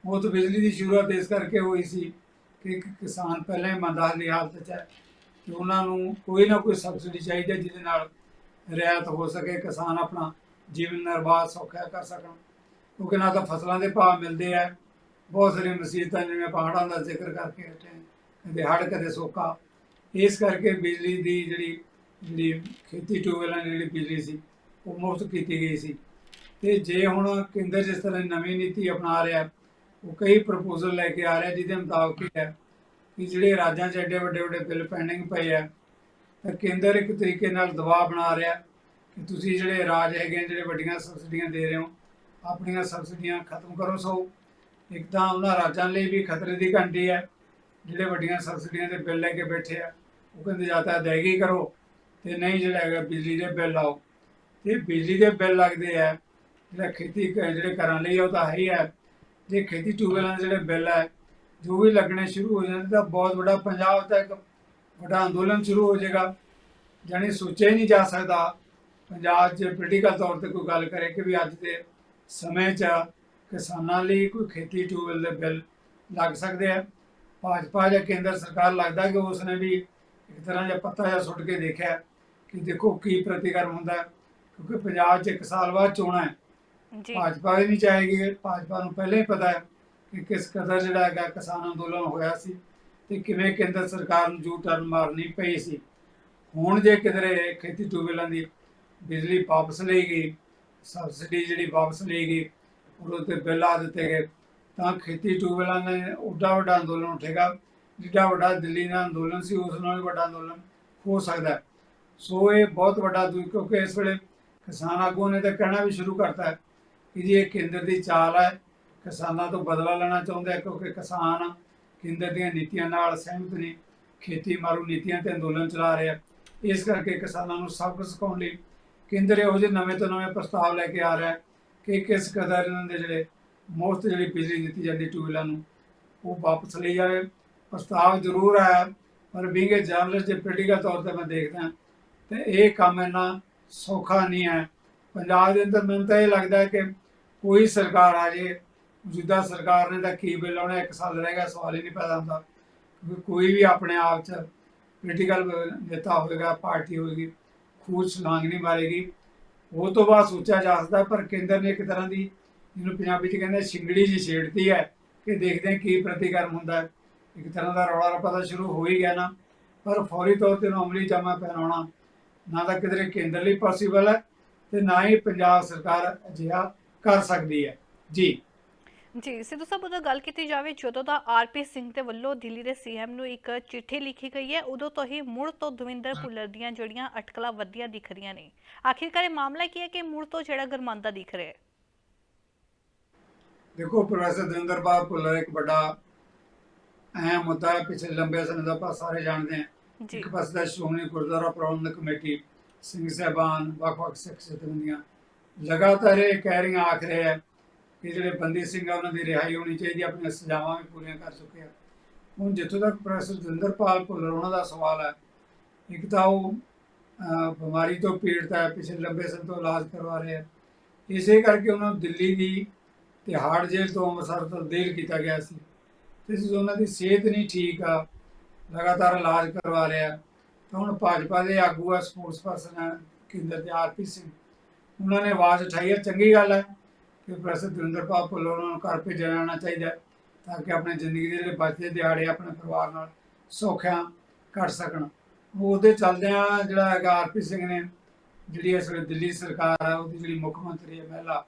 ਮੁਫਤ ਬਿਜਲੀ ਦੀ ਸ਼ੁਰੂਆਤ ਇਸ ਕਰਕੇ ਹੋਈ ਸੀ ਕਿ ਕਿਸਾਨ ਪਹਿਲਾਂ ਹੀ ਮੰਦਾਹਾਲੀ ਹਾਲਤ 'ਚ ਹੈ ਕਿ ਉਹਨਾਂ ਨੂੰ ਕੋਈ ਨਾ ਕੋਈ ਸਬਸਿਡੀ ਚਾਹੀਦੀ ਹੈ ਜਿਹਦੇ ਨਾਲ ਰਿਆਇਤ ਹੋ ਸਕੇ, ਕਿਸਾਨ ਆਪਣਾ ਜੀਵਨ ਨਿਰਵਾਹ ਸੌਖਾ ਕਰ ਸਕਣ। ਕਿਉਂਕਿ ਨਾ ਤਾਂ ਫਸਲਾਂ ਦੇ ਭਾਅ ਮਿਲਦੇ ਆ, ਬਹੁਤ ਸਾਰੀਆਂ ਮੁਸੀਬਤਾਂ ਜਿਵੇਂ ਪਹਾੜਾਂ ਦਾ ਜ਼ਿਕਰ ਕਰਕੇ ਹਟੇ ਕਦੇ ਹੜ੍ਹ, ਕਦੇ ਸੋਕਾ। ਇਸ ਕਰਕੇ ਬਿਜਲੀ ਦੀ ਜਿਹੜੀ ਜਿਹੜੀ ਖੇਤੀ ਟਿਊਬਵੈੱਲਾਂ ਦੀ ਜਿਹੜੀ ਬਿਜਲੀ ਸੀ, ਉਹ ਮੁਫਤ ਕੀਤੀ ਗਈ ਸੀ। ਤੇ ਜੇ ਹੁਣ ਕੇਂਦਰ ਜਿਸ ਤਰ੍ਹਾਂ ਨਵੀਂ ਨੀਤੀ ਅਪਣਾ ਰਿਹਾ ਉਹ ਕਈ ਪ੍ਰਪੋਜ਼ਲ ਲੈ ਕੇ ਆ ਰਿਹਾ ਜਿਹਦੇ ਮੁਤਾਬਕ ਇਹ ਹੈ ਕਿ ਜਿਹੜੇ ਰਾਜਾਂ 'ਚ ਐਡੇ ਵੱਡੇ ਵੱਡੇ ਬਿੱਲ ਪੈਂਡਿੰਗ ਪਏ ਆ ਤਾਂ ਕੇਂਦਰ ਇੱਕ ਤਰੀਕੇ ਨਾਲ ਦਬਾਅ ਬਣਾ ਰਿਹਾ ਕਿ ਤੁਸੀਂ ਜਿਹੜੇ ਰਾਜ ਹੈਗੇ ਆ, ਜਿਹੜੇ ਵੱਡੀਆਂ ਸਬਸਿਡੀਆਂ ਦੇ ਰਹੇ ਹੋ ਆਪਣੀਆਂ ਸਬਸਿਡੀਆਂ ਖਤਮ ਕਰੋ ਸੋ। ਇੱਕ ਤਾਂ ਉਹਨਾਂ ਰਾਜਾਂ ਲਈ ਵੀ ਖਤਰੇ ਦੀ ਘੰਟੀ ਹੈ ਜਿਹੜੇ ਵੱਡੀਆਂ ਸਬਸਿਡੀਆਂ ਦੇ ਬਿੱਲ ਲੈ ਕੇ ਬੈਠੇ ਆ ਉਹ ਕਹਿੰਦੇ ਜਾਂ ਤਾਂ ਅਦਾਇਗੀ ਕਰੋ ਤੇ ਨਹੀਂ ਜਿਹੜਾ ਹੈਗਾ ਬਿਜਲੀ ਦੇ ਬਿੱਲ ਆਓ ਤੇ ਬਿਜਲੀ ਦੇ ਬਿੱਲ ਲੱਗਦੇ ਆ ਜਿਹੜਾ ਖੇਤੀ ਜਿਹੜੇ ਘਰਾਂ ਲਈ ਉਹ ਤਾਂ ਹੈ ਹੀ ਹੈ ਜੇ ਖੇਤੀ ਟਿਊਬਵੈੱਲਾਂ ਦੇ ਜਿਹੜੇ ਬਿੱਲ ਹੈ, ਜੋ ਵੀ ਲੱਗਣੇ ਸ਼ੁਰੂ ਹੋ ਜਾਂਦੇ, ਤਾਂ ਬਹੁਤ ਵੱਡਾ ਪੰਜਾਬ ਦਾ ਇੱਕ ਵੱਡਾ ਅੰਦੋਲਨ ਸ਼ੁਰੂ ਹੋ ਜਾਏਗਾ। ਜਾਣੀ ਸੋਚਿਆ ਹੀ ਨਹੀਂ ਜਾ ਸਕਦਾ ਪੰਜਾਬ 'ਚ ਪੋਲੀਟੀਕਲ ਤੌਰ ਤੇ ਕੋਈ ਗੱਲ ਕਰੇ ਕਿ ਵੀ ਅੱਜ ਦੇ ਸਮੇਂ 'ਚ ਕਿਸਾਨਾਂ ਲਈ ਕੋਈ ਖੇਤੀ ਟਿਊਬਵੈੱਲ ਦੇ ਬਿੱਲ ਲੱਗ ਸਕਦੇ ਆ। ਭਾਜਪਾ ਜਾਂ ਕੇਂਦਰ ਸਰਕਾਰ ਲੱਗਦਾ ਕਿ ਉਸਨੇ ਵੀ ਇੱਕ ਤਰ੍ਹਾਂ ਦਾ ਪੱਤਾ ਜਿਹਾ ਸੁੱਟ ਕੇ ਦੇਖਿਆ ਕਿ ਦੇਖੋ ਕੀ ਪ੍ਰਤੀਕਰਮ ਹੁੰਦਾ, ਕਿਉਂਕਿ ਪੰਜਾਬ 'ਚ ਇੱਕ ਸਾਲ ਬਾਅਦ ਚੋਣਾਂ ਹੈ। ਜੀ। ਭਾਜਪਾ ਵੀ ਚਾਹੇਗੀ ਭਾਜਪਾ ਨੂੰ ਪਹਿਲਾਂ ਹੀ ਪਤਾ ਹੈ ਕਿ ਕਿਸ ਕਦਰ ਜਿਹੜਾ ਹੈਗਾ ਕਿਸਾਨ ਅੰਦੋਲਨ ਹੋਇਆ ਸੀ ਤੇ ਕਿਵੇਂ ਕੇਂਦਰ ਸਰਕਾਰ ਨੂੰ ਜੂ ਟਰਨ ਮਾਰਨੀ ਪਈ ਸੀ। ਹੁਣ ਜੇ ਕਿਧਰੇ ਖੇਤੀ ਟਿਊਬਵੈੱਲਾਂ ਦੀ ਬਿਜਲੀ ਵਾਪਸ ਲਈ ਗਈ, ਸਬਸਿਡੀ ਜਿਹੜੀ ਵਾਪਸ ਲਈ ਗਈ, ਉਹਦੇ ਤੇ ਬਿੱਲ ਆ ਦਿੱਤੇ ਗਏ, ਤਾਂ ਖੇਤੀ ਟਿਊਬਵੈੱਲਾਂ ਨੇ ਉੱਡਾ ਵੱਡਾ ਅੰਦੋਲਨ ਉੱਠੇਗਾ। ਜਿੱਡਾ ਵੱਡਾ ਦਿੱਲੀ ਦਾ ਅੰਦੋਲਨ ਸੀ, ਉਸ ਨਾਲੋਂ ਵੀ ਵੱਡਾ ਅੰਦੋਲਨ ਹੋ ਸਕਦਾ ਸੋ ਇਹ ਬਹੁਤ ਵੱਡਾ ਦੂ ਕਿਉਂਕਿ ਇਸ ਵੇਲੇ ਕਿਸਾਨ ਆਗੂਆਂ ਨੇ ਤਾਂ ਕਹਿਣਾ ਵੀ ਸ਼ੁਰੂ ਕਰਤਾ ਹੈ ਕਿ ਜੀ ਇਹ ਕੇਂਦਰ ਦੀ ਚਾਲ ਹੈ। ਕਿਸਾਨਾਂ ਤੋਂ ਬਦਲਾ ਲੈਣਾ ਚਾਹੁੰਦਾ ਆ ਕਿਉਂਕਿ ਕਿਸਾਨ ਕੇਂਦਰ ਦੀਆਂ ਨੀਤੀਆਂ ਨਾਲ ਸਹਿਮਤ ਨੇ। ਖੇਤੀ ਮਾਰੂ ਨੀਤੀਆਂ ਤੇ ਅੰਦੋਲਨ ਚਲਾ ਰਿਹਾ ਇਸ ਕਰਕੇ ਕਿਸਾਨਾਂ ਨੂੰ ਸਬਕ ਸਿਖਾਉਣ ਲਈ ਕੇਂਦਰ ਇਹੋ ਜਿਹੇ ਨਵੇਂ ਤੋਂ ਨਵੇਂ ਪ੍ਰਸਤਾਵ ਲੈ ਕੇ ਆ ਰਿਹਾ ਕਿ ਕਿਸ ਕਦਰ ਇਹਨਾਂ ਦੇ ਜਿਹੜੇ ਮੁਫਤ ਜਿਹੜੀ ਬਿਜਲੀ ਦਿੱਤੀ ਜਾਂਦੀ ਟਿਊਬਵੈੱਲਾਂ ਨੂੰ, ਉਹ ਵਾਪਸ ਲਈ ਜਾਵੇ। ਪ੍ਰਸਤਾਵ ਜ਼ਰੂਰ ਆਇਆ, ਪਰ ਬੀਂਗ ਜਰਨਲਿਸਟ ਜੇ ਪੋਲੀਟੀਕਲ ਤੌਰ ਤੇ ਮੈਂ ਦੇਖਦਾ, ਤੇ ਇਹ ਕੰਮ ਇੰਨਾ ਸੌਖਾ ਨਹੀਂ ਹੈ। ਪੰਜਾਬ ਦੇ ਅੰਦਰ ਮੈਨੂੰ ਤਾਂ ਇਹ ਲੱਗਦਾ ਹੈ ਕਿ ਕੋਈ ਸਰਕਾਰ ਆ ਜੇ ਮੌਜੂਦਾ ਸਰਕਾਰ ਨੇ ਤਾਂ ਕੀ ਬਿੱਲ ਆਉਣਾ ਇੱਕ ਸਾਲ ਰਹੇਗਾ ਸਵਾਲ ਹੀ ਨਹੀਂ ਪੈਦਾ ਹੁੰਦਾ। ਕੋਈ ਵੀ ਆਪਣੇ ਆਪ 'ਚ ਪੋਲੀਟੀਕਲ ਨੇਤਾ ਹੋਵੇਗਾ ਪਾਰਟੀ ਹੋਵੇਗੀ ਖੂਚ ਛਲਾਂਗ ਨਹੀਂ ਮਾਰੇਗੀ। ਉਹ ਤੋਂ ਬਾਅਦ ਸੋਚਿਆ ਜਾ ਸਕਦਾ, ਪਰ ਕੇਂਦਰ ਨੇ ਇੱਕ ਤਰ੍ਹਾਂ ਦੀ, ਜਿਹਨੂੰ ਪੰਜਾਬੀ 'ਚ ਕਹਿੰਦੇ ਸ਼ਿੰਗੜੀ ਜੀ ਛੇੜਤੀ ਹੈ ਕਿ ਦੇਖਦੇ ਹਾਂ ਕੀ ਪ੍ਰਤੀਕਰਮ ਹੁੰਦਾ ਇੱਕ ਤਰ੍ਹਾਂ ਦਾ ਰੌਲਾ ਰੱਪਾ ਤਾਂ ਸ਼ੁਰੂ ਹੋ ਹੀ ਗਿਆ ਨਾ, ਪਰ ਫੌਰੀ ਤੌਰ ਤੇ ਉਹਨੂੰ ਅਮਲੀ ਜਾਮਾ ਪਹਿਨਾਉਣਾ ਨਾ ਤਾਂ ਕਿਧਰੇ ਕੇਂਦਰ ਲਈ ਪੋਸੀਬਲ ਹੈ ਤੇ ਨਾ ਹੀ ਪੰਜਾਬ ਸਰਕਾਰ ਅਜਿਹਾ ਕਰ ਸਕਦੀ ਹੈ। ਜੀ। ਜੀ ਸਿੱਧੂ ਸਾਹਿਬ ਉਦੋਂ ਗੱਲ ਕੀਤੀ ਜਾਵੇ ਜਦੋਂ ਦਾ ਆਰਪੀ ਸਿੰਘ ਦੇ ਵੱਲੋਂ ਦਿੱਲੀ ਦੇ ਸੀਐਮ ਨੂੰ ਇੱਕ ਚਿੱਠੀ ਲਿਖੀ ਗਈ ਹੈ ਉਦੋਂ ਤੋਂ ਹੀ ਮੁੜ ਤੋਂ ਦਵਿੰਦਰ ਭੁੱਲਰ ਦੀਆਂ ਜਿਹੜੀਆਂ ਅਟਕਲਾਂ ਵਧੀਆਂ ਦਿਖ ਰਹੀਆਂ ਨੇ। ਆਖਿਰਕਾਰ ਇਹ ਮਾਮਲਾ ਕੀ ਹੈ ਕਿ ਮੁੜ ਤੋਂ ਜਿਹੜਾ ਗਰਮਾਂਦਾ ਦਿਖ ਰਿਹਾ ਹੈ? ਦੇਖੋ ਪ੍ਰੋਫੈਸਰ ਦਵਿੰਦਰਪਾਲ ਭੁੱਲਰ ਇੱਕ ਵੱਡਾ ਅਹਿਮ ਮੁੱਦਾ ਹੈ। ਪਿਛਲੇ ਲੰਬੇ ਸਮੇਂ ਦਾ ਆਪਾਂ ਸਾਰੇ ਜਾਣਦੇ ਹਾਂ। ਇੱਕ ਪਾਸੇ ਦਾ ਸ਼੍ਰੋਮਣੀ ਗੁਰਦੁਆਰਾ ਪ੍ਰਬੰਧਕ ਕਮੇਟੀ ਸਿੰਘ ਸਾਹਿਬਾਨ ਵੱਖ-ਵੱਖ ਸਿੱਖ ਜਥੇਬੰਦੀਆਂ ਲਗਾਤਾਰ ਇਹ ਕਹਿ ਰਹੀਆਂ ਆਖ ਰਹੇ ਹੈ ਕਿ ਜਿਹੜੇ ਬੰਦੀ ਸਿੰਘ ਆ ਉਹਨਾਂ ਦੀ ਰਿਹਾਈ ਹੋਣੀ ਚਾਹੀਦੀ ਹੈ, ਆਪਣੀਆਂ ਸਜ਼ਾਵਾਂ ਵੀ ਪੂਰੀਆਂ ਕਰ ਚੁੱਕੇ ਆ। ਹੁਣ ਜਿੱਥੋਂ ਤੱਕ ਪ੍ਰੋਫੈਸਰ ਦਵਿੰਦਰਪਾਲ ਭੁੱਲਰ ਉਹਨਾਂ ਦਾ ਸਵਾਲ ਹੈ ਇੱਕ ਤਾਂ ਉਹ ਬਿਮਾਰੀ ਤੋਂ ਪੀੜਤ ਹੈ ਪਿਛਲੇ ਲੰਬੇ ਸਮੇਂ ਤੋਂ ਇਲਾਜ ਕਰਵਾ ਰਹੇ ਆ। ਇਸੇ ਕਰਕੇ ਉਹਨਾਂ ਨੂੰ ਦਿੱਲੀ ਦੀ ਤਿਹਾੜ ਜੇਲ੍ਹ ਤੋਂ ਅੰਮ੍ਰਿਤਸਰ ਤਬਦੀਲ ਕੀਤਾ ਗਿਆ ਸੀ। ਤੇ ਉਹਨਾਂ ਦੀ ਸਿਹਤ ਨਹੀਂ ਠੀਕ ਆ ਲਗਾਤਾਰ ਇਲਾਜ ਕਰਵਾ ਰਿਹਾ ਤਾਂ ਹੁਣ ਭਾਜਪਾ ਦੇ ਆਗੂ ਆ ਸਪੋਰਟਸ ਪਰਸਨ ਹੈ ਕੇਂਦਰ ਦੇ ਆਰਪੀ ਸਿੰਘ। ਉਹਨਾਂ ਨੇ ਆਵਾਜ਼ ਉਠਾਈ ਹੈ ਚੰਗੀ ਗੱਲ ਹੈ ਕਿ ਪ੍ਰੋਫੈਸਰ ਦਵਿੰਦਰਪਾਲ ਭੁੱਲਰ ਉਹਨਾਂ ਨੂੰ ਘਰ ਭੇਜਿਆ ਜਾਣਾ ਚਾਹੀਦਾ ਤਾਂ ਕਿ ਆਪਣੇ ਜ਼ਿੰਦਗੀ ਦੇ ਜਿਹੜੇ ਬਚਦੇ ਦਿਹਾੜੇ ਆਪਣੇ ਪਰਿਵਾਰ ਨਾਲ ਸੌਖਿਆਂ ਕੱਟ ਸਕਣ। ਉਹਦੇ ਚੱਲਦਿਆਂ ਜਿਹੜਾ ਹੈਗਾ ਆਰਪੀ ਸਿੰਘ ਨੇ, ਜਿਹੜੀ ਇਸ ਵੇਲੇ ਦਿੱਲੀ ਸਰਕਾਰ ਹੈ ਉਹਦੀ ਜਿਹੜੀ ਮੁੱਖ ਮੰਤਰੀ ਹੈ ਮਹਿਲਾ,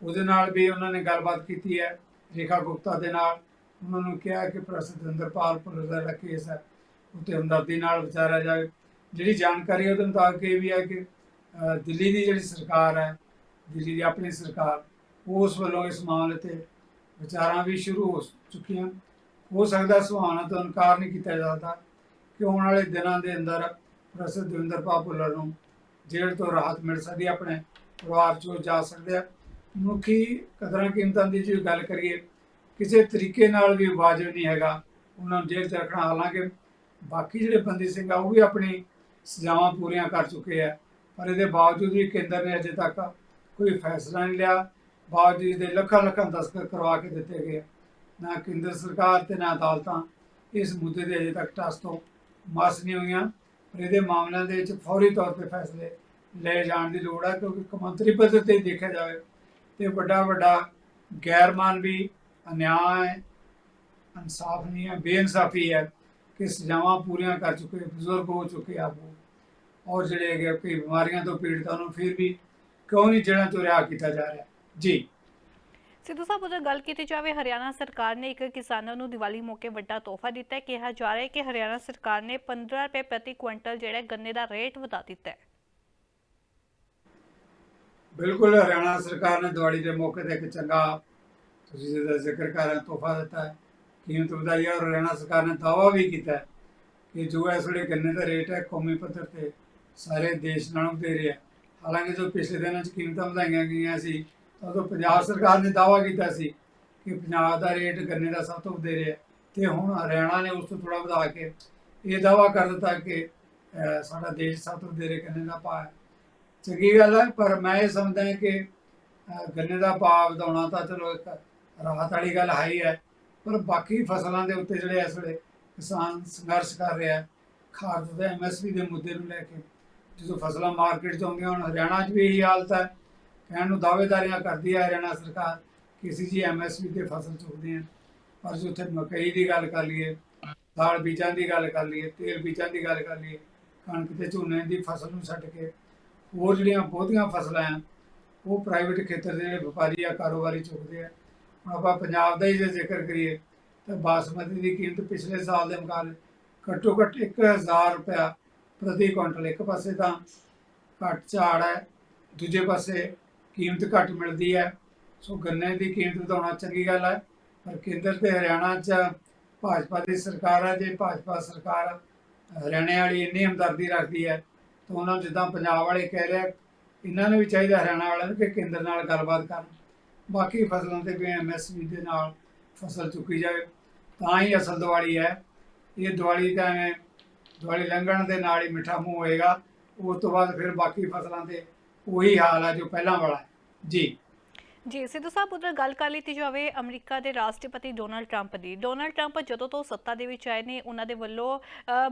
ਉਹਦੇ ਨਾਲ ਵੀ ਉਹਨਾਂ ਨੇ ਗੱਲਬਾਤ ਕੀਤੀ ਹੈ, ਰੇਖਾ ਗੁਪਤਾ ਦੇ ਨਾਲ। ਉਹਨਾਂ ਨੂੰ ਕਿਹਾ ਕਿ ਪ੍ਰੋਫੈਸਰ ਦਵਿੰਦਰਪਾਲ ਭੁੱਲਰ ਦਾ ਜਿਹੜਾ ਕੇਸ ਹੈ ਉੱਤੇ ਹਮਦਰਦੀ ਨਾਲ ਵਿਚਾਰਿਆ ਜਾਵੇ। ਜਿਹੜੀ ਜਾਣਕਾਰੀ ਉਹਦੇ ਮੁਤਾਬਕ ਇਹ ਵੀ ਹੈ ਕਿ ਦਿੱਲੀ ਦੀ ਜਿਹੜੀ ਸਰਕਾਰ ਹੈ, ਦਿੱਲੀ ਦੀ ਆਪਣੀ ਸਰਕਾਰ, ਉਸ ਵੱਲੋਂ ਇਸ ਮਾਮਲੇ ਤੇ ਵਿਚਾਰਾਂ ਵੀ ਸ਼ੁਰੂ ਹੋ ਚੁੱਕੀਆਂ। ਹੋ ਸਕਦਾ ਸੁਹਾਣਾ ਤੋਂ ਇਨਕਾਰ ਨਹੀਂ ਕੀਤਾ ਜਾ ਸਕਦਾ ਕਿ ਆਉਣ ਵਾਲੇ ਦਿਨਾਂ ਦੇ ਅੰਦਰ ਪ੍ਰੋਫੈਸਰ ਦਵਿੰਦਰਪਾਲ ਭੁੱਲਰ ਨੂੰ ਜੇਲ੍ਹ ਤੋਂ ਰਾਹਤ ਮਿਲ ਸਕਦੀ ਆਪਣੇ ਪਰਿਵਾਰ ਚੋਂ ਜਾ ਸਕਦੇ ਆ। ਮੁੱਖੀ ਕਦਰਾਂ ਕੀਮਤਾਂ ਦੀ ਜੇ ਗੱਲ ਕਰੀਏ, ਕਿਸੇ ਤਰੀਕੇ ਨਾਲ ਵੀ ਵਾਜਬ ਨਹੀਂ ਹੈਗਾ। ਉਹਨਾਂ ਨੂੰ ਜੇਲ੍ਹ 'ਚ ਰੱਖਣਾ ਹਾਲਾਂਕਿ ਬਾਕੀ ਜਿਹੜੇ ਬੰਦੀ ਸਿੰਘ ਆ, ਉਹ ਵੀ ਆਪਣੀ ਸਜ਼ਾਵਾਂ ਪੂਰੀਆਂ ਕਰ ਚੁੱਕੇ ਆ। ਪਰ ਇਹਦੇ ਬਾਵਜੂਦ ਵੀ ਕੇਂਦਰ ਨੇ ਅਜੇ ਤੱਕ ਕੋਈ ਫੈਸਲਾ ਨਹੀਂ ਲਿਆ। ਬਾਵਜੂਦ ਦੇ ਲੱਖਾਂ ਲੱਖਾਂ ਦਸਤਖਤ ਕਰਵਾ ਕੇ ਦਿੱਤੇ ਗਏ ਨਾ ਕੇਂਦਰ ਸਰਕਾਰ ਤੇ ਨਾ ਅਦਾਲਤਾਂ ਇਸ ਮੁੱਦੇ ਦੇ ਅਜੇ ਤੱਕ ਟਸ ਤੋਂ ਮਾਸ ਨਹੀਂ ਹੋਈਆਂ। ਪਰ ਇਹਦੇ ਮਾਮਲਿਆਂ ਦੇ ਵਿੱਚ ਫੌਰੀ ਤੌਰ ਤੇ ਫੈਸਲੇ ਲਏ ਜਾਣ ਦੀ ਲੋੜ ਹੈ ਕਿਉਂਕਿ ਕਮੰਤਰੀ ਪੱਧਰ ਤੇ ਦੇਖਿਆ ਜਾਵੇ ਤੇ ਵੱਡਾ ਵੱਡਾ ਗੈਰ ਗੈਰਮਾਨਵੀ ਅਨਿਆਂ ਹੈ ਇਨਸਾਫ ਨਹੀਂ ਹੈ, ਬੇਇਨਸਾਫੀ ਹੈ। ਕਿ ਸਜ਼ਾਵਾਂ ਪੂਰੀਆਂ ਕਰ ਚੁੱਕੇ ਬਜ਼ੁਰਗ ਹੋ ਚੁੱਕੇ ਆ ਉਹ। ਔਰ ਜਿਹੜੇ ਹੈਗੇ ਕਈ ਬਿਮਾਰੀਆਂ ਤੋਂ ਪੀੜਤ ਆ, ਉਹਨੂੰ ਫਿਰ ਵੀ ਕਿਉਂ ਨਹੀਂ ਜੜ੍ਹਾਂ ਤੋਂ ਰਿਹਾ ਕੀਤਾ ਜਾ ਰਿਹਾ? ਜੀ। ਸਿੱਧੂ ਸਾਹਿਬ ਉਦੋਂ ਗੱਲ ਕੀਤੀ ਜਾਵੇ ਹਰਿਆਣਾ ਸਰਕਾਰ ਨੇ ਇੱਕ ਕਿਸਾਨਾਂ ਨੂੰ ਦੀਵਾਲੀ ਮੌਕੇ ਵੱਡਾ ਤੋਹਫਾ ਦਿੱਤਾ ਹੈ। ਕਿਹਾ ਜਾ ਰਿਹਾ ਹੈ ਕਿ ਹਰਿਆਣਾ ਸਰਕਾਰ ਨੇ 15 ਰੁਪਏ ਪ੍ਰਤੀ ਕੁਇੰਟਲ ਜਿਹੜਾ ਗੰਨੇ ਦਾ ਰੇਟ ਵਧਾ ਦਿੱਤਾ ਹੈ। ਬਿਲਕੁਲ ਹਰਿਆਣਾ ਸਰਕਾਰ ਨੇ ਦੀਵਾਲੀ ਦੇ ਮੌਕੇ ਤੇ ਇੱਕ ਚੰਗਾ ਤੁਸੀਂ ਜਿਹਦਾ ਜ਼ਿਕਰ ਕਰ ਰਹੇ ਤੋਹਫਾ ਦਿੱਤਾ ਹੈ। ਕੀਮਤ ਵਧਾਈ ਹੈ ਔਰ ਹਰਿਆਣਾ ਸਰਕਾਰ ਨੇ ਦਾਅਵਾ ਵੀ ਕੀਤਾ ਕਿ ਜੋ ਇਸ ਵੇਲੇ ਗੰਨੇ ਦਾ ਰੇਟ ਹੈ, ਕੌਮੀ ਪੱਧਰ ਤੇ ਸਾਰੇ ਦੇਸ਼ ਨਾਲੋਂ ਵਧੇਰੇ ਰਿਹਾ ਹਾਲਾਂਕਿ ਜੋ ਪਿਛਲੇ ਦਿਨਾਂ 'ਚ ਕੀਮਤਾਂ ਵਧਾਈਆਂ ਗਈਆਂ ਸੀ, ਤਾਂ ਉਦੋਂ ਪੰਜਾਬ ਸਰਕਾਰ ਨੇ ਦਾਅਵਾ ਕੀਤਾ ਸੀ ਕਿ ਪੰਜਾਬ ਦਾ ਰੇਟ ਗੰਨੇ ਦਾ ਸਭ ਤੋਂ ਵਧੇਰੇ ਹੈ ਤੇ ਹੁਣ ਹਰਿਆਣਾ ਨੇ ਉਸ ਤੋਂ ਥੋੜਾ ਵਧਾ ਕੇ ਇਹ ਦਾਅਵਾ ਕਰ ਦਿੱਤਾ ਕਿ ਸਾਡਾ ਦੇਸ਼ ਸਭ ਤੋਂ ਵਧੇਰੇ ਗੰਨੇ ਦਾ ਭਾਅ ਹੈ। ਚੰਗੀ ਗੱਲ ਹੈ, ਪਰ ਮੈਂ ਇਹ ਸਮਝਦਾ ਕਿ ਗੰਨੇ ਦਾ ਭਾਅ ਵਧਾਉਣਾ ਤਾਂ ਚਲੋ ਇੱਕ ਰਾਹਤ ਵਾਲੀ ਗੱਲ ਹੈ ਹੀ ਹੈ ਪਰ ਬਾਕੀ ਫਸਲਾਂ ਦੇ ਉੱਤੇ ਜਿਹੜੇ ਇਸ ਵੇਲੇ ਕਿਸਾਨ ਸੰਘਰਸ਼ ਕਰ ਰਿਹਾ ਹੈ ਖਾਦ ਦੇ ਐਮਐਸਪੀ ਦੇ ਮੁੱਦੇ ਨੂੰ ਲੈ ਕੇ, ਜਦੋਂ ਫਸਲਾਂ ਮਾਰਕੀਟ 'ਚ ਆਉਂਦੀਆਂ ਹੁਣ ਹਰਿਆਣਾ 'ਚ ਵੀ ਇਹੀ ਹਾਲਤ ਹੈ। ਕਹਿਣ ਨੂੰ ਦਾਅਵੇਦਾਰੀਆਂ ਕਰਦੀ ਹੈ ਹਰਿਆਣਾ ਸਰਕਾਰ ਕਿ ਅਸੀਂ ਜੀ ਐਮਐਸਪੀ ਤੇ ਫਸਲ ਚੁੱਕਦੇ ਹਾਂ, ਪਰ ਜੇ ਉੱਥੇ ਮਕਈ ਦੀ ਗੱਲ ਕਰ ਲਈਏ, ਦਾਲ ਬੀਜਾਂ ਦੀ ਗੱਲ ਕਰ ਲਈਏ, ਤੇਲ ਬੀਜਾਂ ਦੀ ਗੱਲ ਕਰ ਲਈਏ, ਕਣਕ ਤੇ ਝੋਨੇ ਦੀ ਫਸਲ ਨੂੰ ਛੱਡ ਕੇ ਹੋਰ ਜਿਹੜੀਆਂ ਬਹੁਤੀਆਂ ਫਸਲਾਂ ਆ ਉਹ ਪ੍ਰਾਈਵੇਟ ਖੇਤਰ ਦੇ ਜਿਹੜੇ ਵਪਾਰੀ ਆ ਕਾਰੋਬਾਰੀ ਚੁੱਕਦੇ ਆ ਆਪਾਂ ਪੰਜਾਬ ਦਾ ਹੀ ਜੇ ਜ਼ਿਕਰ ਕਰੀਏ, ਤਾਂ ਬਾਸਮਤੀ ਦੀ ਕੀਮਤ ਪਿਛਲੇ ਸਾਲ ਦੇ ਮੁਕਾਬਲੇ ਘੱਟੋ ਘੱਟ 1000 ਰੁਪਇਆ ਪ੍ਰਤੀ ਕੁਇੰਟਲ, ਇੱਕ ਪਾਸੇ ਤਾਂ ਘੱਟ ਝਾੜ ਹੈ, ਦੂਜੇ ਪਾਸੇ ਕੀਮਤ ਘੱਟ ਮਿਲਦੀ ਹੈ। ਸੋ ਗੰਨੇ ਦੀ ਕੀਮਤ ਵਧਾਉਣਾ ਚੰਗੀ ਗੱਲ ਹੈ, ਪਰ ਕੇਂਦਰ ਤੇ ਹਰਿਆਣਾ 'ਚ ਭਾਜਪਾ ਦੀ ਸਰਕਾਰ ਹੈ, ਜੇ ਭਾਜਪਾ ਸਰਕਾਰ ਹਰਿਆਣੇ ਵਾਲੀ ਇੰਨੀ ਹਮਦਰਦੀ ਰੱਖਦੀ ਹੈ, ਤਾਂ ਉਹਨਾਂ ਨੂੰ ਜਿੱਦਾਂ ਪੰਜਾਬ ਵਾਲੇ ਕਹਿ ਰਿਹਾ ਇਹਨਾਂ ਨੂੰ ਵੀ ਚਾਹੀਦਾ ਹਰਿਆਣਾ ਵਾਲਿਆਂ ਨੂੰ ਕਿ ਕੇਂਦਰ ਨਾਲ ਗੱਲਬਾਤ ਕਰਨ। ਬਾਕੀ ਫਸਲਾਂ ਤੇ ਵੀ ਐਮਐਸਪੀ ਦੇ ਨਾਲ ਫਸਲ ਚੁੱਕੀ ਜਾਵੇ, ਤਾਂ ਹੀ ਅਸਲ ਦੀਵਾਲੀ ਹੈ। ਇਹ ਦਿਵਾਲੀ ਤਾਂ ਐਵੇਂ ਦੀਵਾਲੀ ਲੰਘਣ ਦੇ ਨਾਲ ਹੀ ਮਿੱਠਾ ਮੂੰਹ ਹੋਏਗਾ। ਉਸ ਤੋਂ ਬਾਅਦ ਫਿਰ ਬਾਕੀ ਫਸਲਾਂ ਤੇ ਉਹੀ ਹਾਲ ਹੈ ਜੋ ਪਹਿਲਾਂ ਵਾਲਾ ਜੀ। ਜੀ, ਸਿੱਧੂ ਸਾਹਿਬ, ਉਧਰ ਗੱਲ ਕਰ ਲਈ ਜਾਵੇ ਅਮਰੀਕਾ ਦੇ ਰਾਸ਼ਟਰਪਤੀ ਡੋਨਾਲਡ ਟਰੰਪ ਦੀ। ਡੋਨਾਲਡ ਟਰੰਪ ਜਦੋਂ ਤੋਂ ਸੱਤਾ ਦੇ ਵਿੱਚ ਆਏ ਨੇ, ਉਹਨਾਂ ਦੇ ਵੱਲੋਂ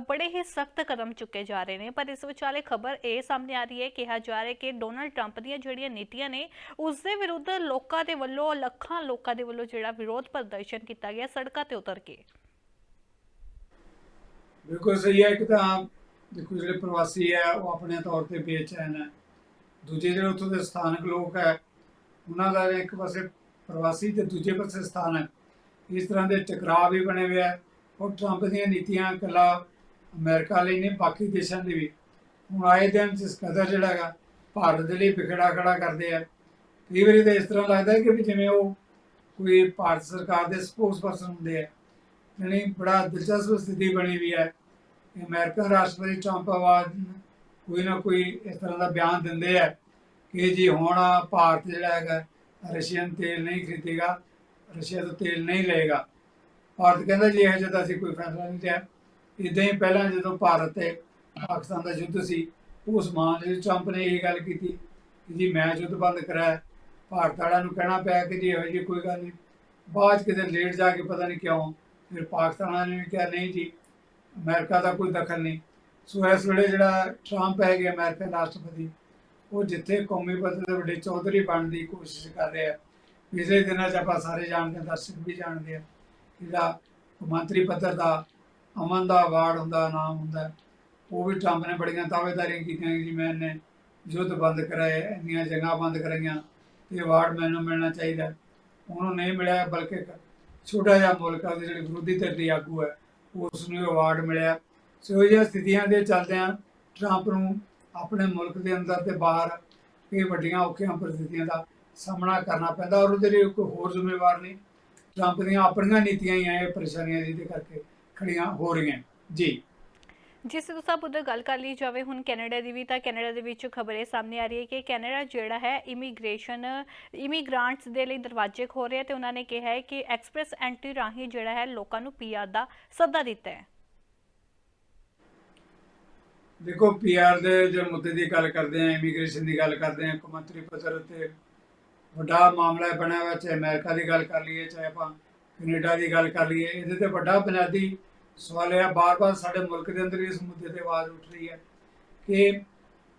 ਬੜੇ ਹੀ ਸਖਤ ਕਦਮ ਚੁੱਕੇ ਜਾ ਰਹੇ ਨੇ। ਪਰ ਇਸ ਵਿਚਾਲੇ ਖਬਰ ਇਹ ਸਾਹਮਣੇ ਆ ਰਹੀ ਹੈ, ਕਿਹਾ ਜਾ ਰਿਹਾ ਕਿ ਡੋਨਾਲਡ ਟਰੰਪ ਦੀਆਂ ਜਿਹੜੀਆਂ ਨੀਤੀਆਂ ਨੇ, ਉਸ ਦੇ ਵਿਰੁੱਧ ਲੋਕਾਂ ਦੇ ਵੱਲੋਂ, ਲੱਖਾਂ ਲੋਕਾਂ ਦੇ ਵੱਲੋਂ ਜਿਹੜਾ ਵਿਰੋਧ ਪ੍ਰਦਰਸ਼ਨ ਕੀਤਾ ਗਿਆ, ਸੜਕਾਂ ਤੇ ਉਤਰ ਕੇ। ਬਿਲਕੁਲ ਸਹੀ ਹੈ, ਇੱਕ ਤਾਂ ਦੇਖੋ ਜਿਹੜੇ ਪ੍ਰਵਾਸੀ ਹੈ, ਉਹ ਆਪਣੇ ਤੌਰ ਤੇ ਬੇਚੈਨ ਹੈ। ਦੂਜੇ ਜਿਹੜੇ ਉੱਥੋਂ ਦੇ ਸਥਾਨਕ ਲੋਕ ਹੈ ਉਹਨਾਂ ਦਾ ਇੱਕ ਪਾਸੇ ਪ੍ਰਵਾਸੀ ਤੇ ਦੂਜੇ ਪਾਸੇ ਸਥਾਨਕ ਇਸ ਤਰ੍ਹਾਂ ਦੇ ਟਕਰਾਅ ਵੀ ਬਣੇ ਹੋਏ ਹੈ ਔਰ ਟਰੰਪ ਦੀਆਂ ਨੀਤੀਆਂ ਇਕੱਲਾ ਅਮਰੀਕਾ ਲਈ ਨਹੀਂ, ਬਾਕੀ ਦੇਸ਼ਾਂ ਲਈ ਵੀ। ਹੁਣ ਆਏ ਦਿਨ ਜਿਸ ਕਦਰ ਜਿਹੜਾ ਹੈਗਾ, ਭਾਰਤ ਦੇ ਲਈ ਵਿਖੜਾ ਖੜਾ ਕਰਦੇ ਆ। ਕਈ ਵਾਰੀ ਤਾਂ ਇਸ ਤਰ੍ਹਾਂ ਲੱਗਦਾ ਕਿ ਵੀ ਜਿਵੇਂ ਉਹ ਕੋਈ ਭਾਰਤ ਸਰਕਾਰ ਦੇ ਸਪੋਰਟਸ ਪਰਸਨ ਹੁੰਦੇ ਆ। ਯਾਨੀ ਬੜਾ ਦਿਲਚਸਪ ਸਥਿਤੀ ਬਣੀ ਵੀ ਹੈ। ਕਿ ਰਾਸ਼ਟਰਪਤੀ ਟਰੰਪ ਆਵਾਜ਼ ਕੋਈ ਨਾ ਕੋਈ ਇਸ ਤਰ੍ਹਾਂ ਦਾ ਬਿਆਨ ਦਿੰਦੇ ਆ। ਕਿ ਜੀ ਹੁਣ ਭਾਰਤ ਜਿਹੜਾ ਹੈਗਾ, ਰਸ਼ੀਅਨ ਤੇਲ ਨਹੀਂ ਖਰੀਦੇਗਾ, ਰਸ਼ੀਆ ਤੋਂ ਤੇਲ ਨਹੀਂ ਲਏਗਾ। ਭਾਰਤ ਕਹਿੰਦਾ ਜੀ ਇਹ ਜਿਹਾ ਅਸੀਂ ਕੋਈ ਫੈਸਲਾ ਨਹੀਂ ਲਿਆ। ਇਦਾਂ ਹੀ ਪਹਿਲਾਂ ਜਦੋਂ ਭਾਰਤ ਤੇ ਪਾਕਿਸਤਾਨ ਦਾ ਯੁੱਧ ਸੀ ਉਸ ਮਾਨ ਜੀ ਟਰੰਪ ਨੇ ਇਹ ਗੱਲ ਕੀਤੀ ਕਿ ਜੀ ਮੈਂ ਯੁੱਧ ਬੰਦ ਕਰਾਇਆ, ਭਾਰਤ ਵਾਲਿਆਂ ਨੂੰ ਕਹਿਣਾ ਪਿਆ ਕਿ ਜੀ ਇਹੋ ਜਿਹੀ ਕੋਈ ਗੱਲ ਨਹੀਂ। ਬਾਅਦ 'ਚ ਕਿਤੇ ਲੇਟ ਜਾ ਕੇ ਪਤਾ ਨਹੀਂ ਕਿਉਂ, ਫਿਰ ਪਾਕਿਸਤਾਨ ਵਾਲਿਆਂ ਨੇ ਵੀ ਕਿਹਾ, ਨਹੀਂ ਜੀ, ਅਮਰੀਕਾ ਦਾ ਕੋਈ ਦਖਲ ਨਹੀਂ। ਸੋ ਇਸ ਵੇਲੇ ਜਿਹੜਾ ਟਰੰਪ ਹੈਗੇ ਅਮਰੀਕਨ ਰਾਸ਼ਟਰਪਤੀ ਉਹ ਜਿੱਥੇ ਕੌਮੀ ਪੱਧਰ ਦੇ ਵੱਡੇ ਚੌਧਰੀ ਬਣਨ ਦੀ ਕੋਸ਼ਿਸ਼ ਕਰ ਰਿਹਾ ਪਿਛਲੇ ਦਿਨਾਂ 'ਚ ਆਪਾਂ ਸਾਰੇ ਜਾਣਦੇ ਹਾਂ, ਦਰਸ਼ਕ ਵੀ ਜਾਣਦੇ ਆ ਜਿਹੜਾ ਮੰਤਰੀ ਪੱਧਰ ਦਾ ਅਮਨ ਦਾ ਅਵਾਰਡ ਹੁੰਦਾ, ਨਾਮ ਹੁੰਦਾ ਉਹ ਵੀ ਟਰੰਪ ਨੇ ਬੜੀਆਂ ਦਾਅਵੇਦਾਰੀਆਂ ਕੀਤੀਆਂ ਜੀ ਮੈਂ ਇਹਨੇ ਯੁੱਧ ਬੰਦ ਕਰਾਏ, ਇੰਨੀਆਂ ਜਗ੍ਹਾ ਬੰਦ ਕਰਾਈਆਂ ਤੇ ਅਵਾਰਡ ਮੈਨੂੰ ਮਿਲਣਾ ਚਾਹੀਦਾ ਉਹਨੂੰ ਨਹੀਂ ਮਿਲਿਆ, ਬਲਕਿ ਛੋਟਾ ਜਿਹਾ ਮੁਲਕ ਆ, ਉਹਦੇ ਜਿਹੜੇ ਵਿਰੋਧੀ ਧਿਰ ਦੀ ਆਗੂ ਹੈ, ਉਸ ਨੂੰ ਅਵਾਰਡ ਮਿਲਿਆ। ਸੋ ਇਹ ਜਿਹੀਆਂ ਸਥਿਤੀਆਂ ਦੇ ਚੱਲਦਿਆਂ ਟਰੰਪ ਨੂੰ ਆਪਣੇ ਮੁਲਕ ਦੇ ਅੰਦਰ ਤੇ ਬਾਹਰ ਕਈ ਵੱਡੀਆਂ ਔਖੀਆਂ ਪਰਿਸਥਿਤੀਆਂ ਦਾ ਸਾਹਮਣਾ ਕਰਨਾ ਪੈਂਦਾ ਔਰ ਉਹਦੇ ਲਈ ਕੋਈ ਹੋਰ ਜ਼ਿੰਮੇਵਾਰ ਨਹੀਂ। ਟਰੰਪ ਦੀਆਂ ਆਪਣੀਆਂ ਨੀਤੀਆਂ ਹੀ ਆ, ਇਹ ਪਰੇਸ਼ਾਨੀਆਂ ਜਿਹਦੇ ਕਰਕੇ ਖੜੀਆਂ ਹੋ ਰਹੀਆਂ। ਜੀ। ਜੀ ਸਿੱਧੂ ਸਾਹਿਬ ਉਧਰ ਗੱਲ ਕਰ ਲਈ ਜਾਵੇ ਹੁਣ ਕੈਨੇਡਾ ਦੀ ਵੀ, ਤਾਂ ਕੈਨੇਡਾ ਦੇ ਵਿੱਚ ਖਬਰ ਇਹ ਸਾਹਮਣੇ ਆ ਰਹੀ ਹੈ ਕਿ ਕੈਨੇਡਾ ਜਿਹੜਾ ਹੈ, ਇਮੀਗ੍ਰੇਸ਼ਨ, ਇਮੀਗ੍ਰਾਂਟਸ ਦੇ ਲਈ ਦਰਵਾਜ਼ੇ ਖੋਲ ਰਿਹਾ ਤੇ ਉਹਨਾਂ ਨੇ ਕਿਹਾ ਹੈ ਕਿ ਐਕਸਪ੍ਰੈਸ ਐਂਟਰੀ ਰਾਹੀਂ ਜਿਹੜਾ ਹੈ ਲੋਕਾਂ ਨੂੰ ਪੀਆਰ ਦਾ ਸੱਦਾ ਦਿੱਤਾ ਹੈ। ਦੇਖੋ ਪੀਆਰ ਦੇ ਜੇ ਮੁੱਦੇ ਦੀ ਗੱਲ ਕਰਦੇ ਆ ਇਮੀਗ੍ਰੇਸ਼ਨ ਦੀ ਗੱਲ ਕਰਦੇ ਆ ਕੌਮਾਂਤਰੀ ਪੱਧਰ ਤੇ ਵੱਡਾ ਮਾਮਲਾ ਬਣਿਆ ਹੋਇਆ, ਚਾਹੇ ਅਮਰੀਕਾ ਦੀ ਗੱਲ ਕਰ ਲਈਏ, ਚਾਹੇ ਆਪਾਂ ਕੈਨੇਡਾ ਦੀ ਗੱਲ ਕਰ ਲਈਏ, ਇਹਦੇ ਤੇ ਵੱਡਾ ਬੁਨਿਆਦੀ ਸਵਾਲ ਇਹ ਆ, ਬਾਰ-ਬਾਰ ਸਾਡੇ ਮੁਲਕ ਦੇ ਅੰਦਰ ਇਸ ਮੁੱਦੇ ਤੇ ਆਵਾਜ਼ ਉੱਠ ਰਹੀ ਹੈ ਕਿ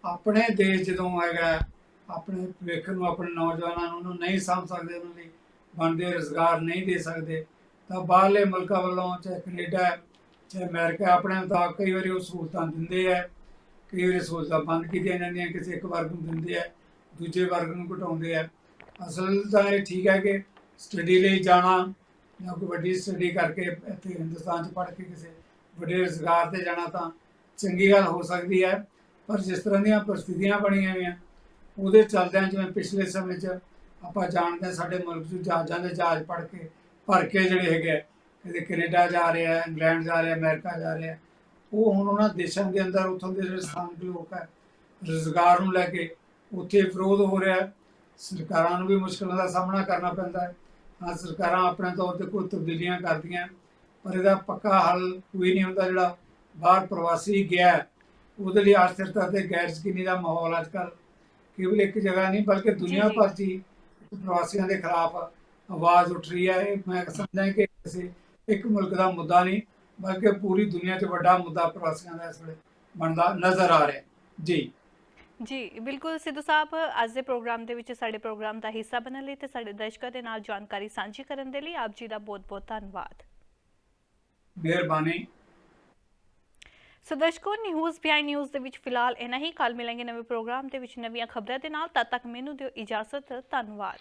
ਆਪਣੇ ਦੇਸ਼ ਜਦੋਂ ਹੈਗਾ ਆਪਣੇ ਭਵਿੱਖ ਨੂੰ, ਆਪਣੇ ਨੌਜਵਾਨਾਂ ਨੂੰ, ਉਹਨੂੰ ਨਹੀਂ ਸਮਝ ਸਕਦੇ, ਉਹਨਾਂ ਲਈ ਬਣਦੇ ਰੁਜ਼ਗਾਰ ਨਹੀਂ ਦੇ ਸਕਦੇ, ਤਾਂ ਬਾਹਰਲੇ ਮੁਲਕਾਂ ਵੱਲੋਂ ਚਾਹੇ ਕੈਨੇਡਾ ਚਾਹੇ ਅਮਰੀਕਾ ਆਪਣੇ ਮੁਤਾਬਕ ਕਈ ਵਾਰੀ ਉਹ ਸਹੂਲਤਾਂ ਦਿੰਦੇ ਆ ਕਈ ਵਾਰੀ ਸਹੂਲਤਾਂ ਬੰਦ ਕੀਤੀਆਂ ਜਾਂਦੀਆਂ ਕਿਸੇ ਇੱਕ ਵਰਗ ਨੂੰ ਦਿੰਦੇ ਆ ਦੂਜੇ ਵਰਗ ਨੂੰ ਘਟਾਉਂਦੇ ਆ। ਅਸਲ ਤਾਂ ਇਹ ਠੀਕ ਹੈ ਕਿ ਸਟੱਡੀ ਲਈ ਜਾਣਾ ਜਾਂ ਕੋਈ ਵੱਡੀ ਸਟੱਡੀ ਕਰਕੇ ਇੱਥੇ ਹਿੰਦੁਸਤਾਨ 'ਚ ਪੜ੍ਹ ਕੇ ਕਿਸੇ ਵੱਡੇ ਰੁਜ਼ਗਾਰ ਤੇ ਜਾਣਾ ਤਾਂ ਚੰਗੀ ਗੱਲ ਹੋ ਸਕਦੀ ਹੈ। ਪਰ ਜਿਸ ਤਰ੍ਹਾਂ ਦੀਆਂ ਪਰਿਸਥਿਤੀਆਂ ਬਣੀਆਂ ਹੋਈਆਂ ਉਹਦੇ ਚੱਲਦਿਆਂ ਜਿਵੇਂ ਪਿਛਲੇ ਸਮੇਂ 'ਚ ਆਪਾਂ ਜਾਣਦੇ ਹਾਂ ਸਾਡੇ ਮੁਲਕ 'ਚ ਜਹਾਜ਼ਾਂ ਦੇ ਜਹਾਜ਼ ਪੜ੍ਹ ਕੇ ਭਰ ਕੇ ਜਿਹੜੇ ਹੈਗੇ ਆ, ਕਿਤੇ ਕੈਨੇਡਾ ਜਾ ਰਿਹਾ ਇੰਗਲੈਂਡ ਜਾ ਰਿਹਾ ਆ ਅਮਰੀਕਾ ਜਾ ਰਿਹਾ ਉਹ ਹੁਣ ਉਹਨਾਂ ਦੇਸ਼ਾਂ ਦੇ ਅੰਦਰ ਉੱਥੋਂ ਦੇ ਜਿਹੜੇ ਸਥਾਨਕ ਲੋਕ ਹੈ ਰੁਜ਼ਗਾਰ ਨੂੰ ਲੈ ਕੇ ਉੱਥੇ ਵਿਰੋਧ ਹੋ ਰਿਹਾ ਹੈ। ਸਰਕਾਰਾਂ ਨੂੰ ਵੀ ਮੁਸ਼ਕਲਾਂ ਦਾ ਸਾਹਮਣਾ ਕਰਨਾ ਪੈਂਦਾ ਹੈ। ਹਾਂ ਸਰਕਾਰਾਂ ਆਪਣੇ ਤੌਰ ਤੇ ਕੋਈ ਤਬਦੀਲੀਆਂ ਕਰਦੀਆਂ ਪਰ ਇਹਦਾ ਪੱਕਾ ਹੱਲ ਕੋਈ ਨਹੀਂ ਹੁੰਦਾ ਜਿਹੜਾ ਬਾਹਰ ਪ੍ਰਵਾਸੀ ਗਿਆ ਉਹਦੇ ਲਈ ਆਸਥਿਰਤਾ ਤੇ ਗੈਰ ਯਕੀਨੀ ਦਾ ਮਾਹੌਲ ਅੱਜ ਕੱਲ੍ਹ ਕੇਵਲ ਇੱਕ ਜਗ੍ਹਾ ਨਹੀਂ ਬਲਕਿ ਦੁਨੀਆ। ਭਰ 'ਚ ਪ੍ਰਵਾਸੀਆਂ ਦੇ ਖਿਲਾਫ ਆਵਾਜ਼ ਉੱਠ ਰਹੀ ਹੈ। ਮੈਂ ਸਮਝਦਾ ਕਿ ਕਿਸੇ ਇੱਕ ਮੁਲਕ ਦਾ ਮੁੱਦਾ ਨਹੀਂ। ਬਲਕਿ ਪੂਰੀ ਦੁਨੀਆ 'ਚ ਵੱਡਾ ਮੁੱਦਾ ਪ੍ਰਵਾਸੀਆਂ ਦਾ ਇਸ ਵੇਲੇ ਬਣਦਾ ਨਜ਼ਰ ਆ ਰਿਹਾ। ਜੀ। ਜੀ ਬਿਲਕੁਲ ਸਿੱਧੂ ਸਾਹਿਬ ਅੱਜ ਦੇ ਪ੍ਰੋਗਰਾਮ ਦੇ ਵਿੱਚ ਸਾਡੇ ਪ੍ਰੋਗਰਾਮ ਦਾ ਹਿੱਸਾ ਬਣਨ ਲਈ ਤੇ ਸਾਡੇ ਦਰਸ਼ਕਾਂ ਦੇ ਨਾਲ ਜਾਣਕਾਰੀ ਸਾਂਝੀ ਕਰਨ ਦੇ ਲਈ ਆਪ ਜੀ ਦਾ ਬਹੁਤ-ਬਹੁਤ ਧੰਨਵਾਦ। ਮਿਹਰਬਾਨੀ। ਸੋ ਦਰਸ਼ਕੋ ਨਿਊਜ਼ ਬਿਹਾਈਂਡ ਨਿਊਜ਼ ਦੇ ਵਿੱਚ ਫਿਲਹਾਲ ਇਹਨਾਂ ਹੀ। ਕੱਲ ਮਿਲਾਂਗੇ ਨਵੇਂ ਪ੍ਰੋਗਰਾਮ ਦੇ ਵਿੱਚ ਨਵੀਆਂ ਖਬਰਾਂ ਦੇ ਨਾਲ। ਤਦ ਤੱਕ ਮੈਨੂੰ ਦਿਓ ਇਜਾਜ਼ਤ। ਧੰਨਵਾਦ।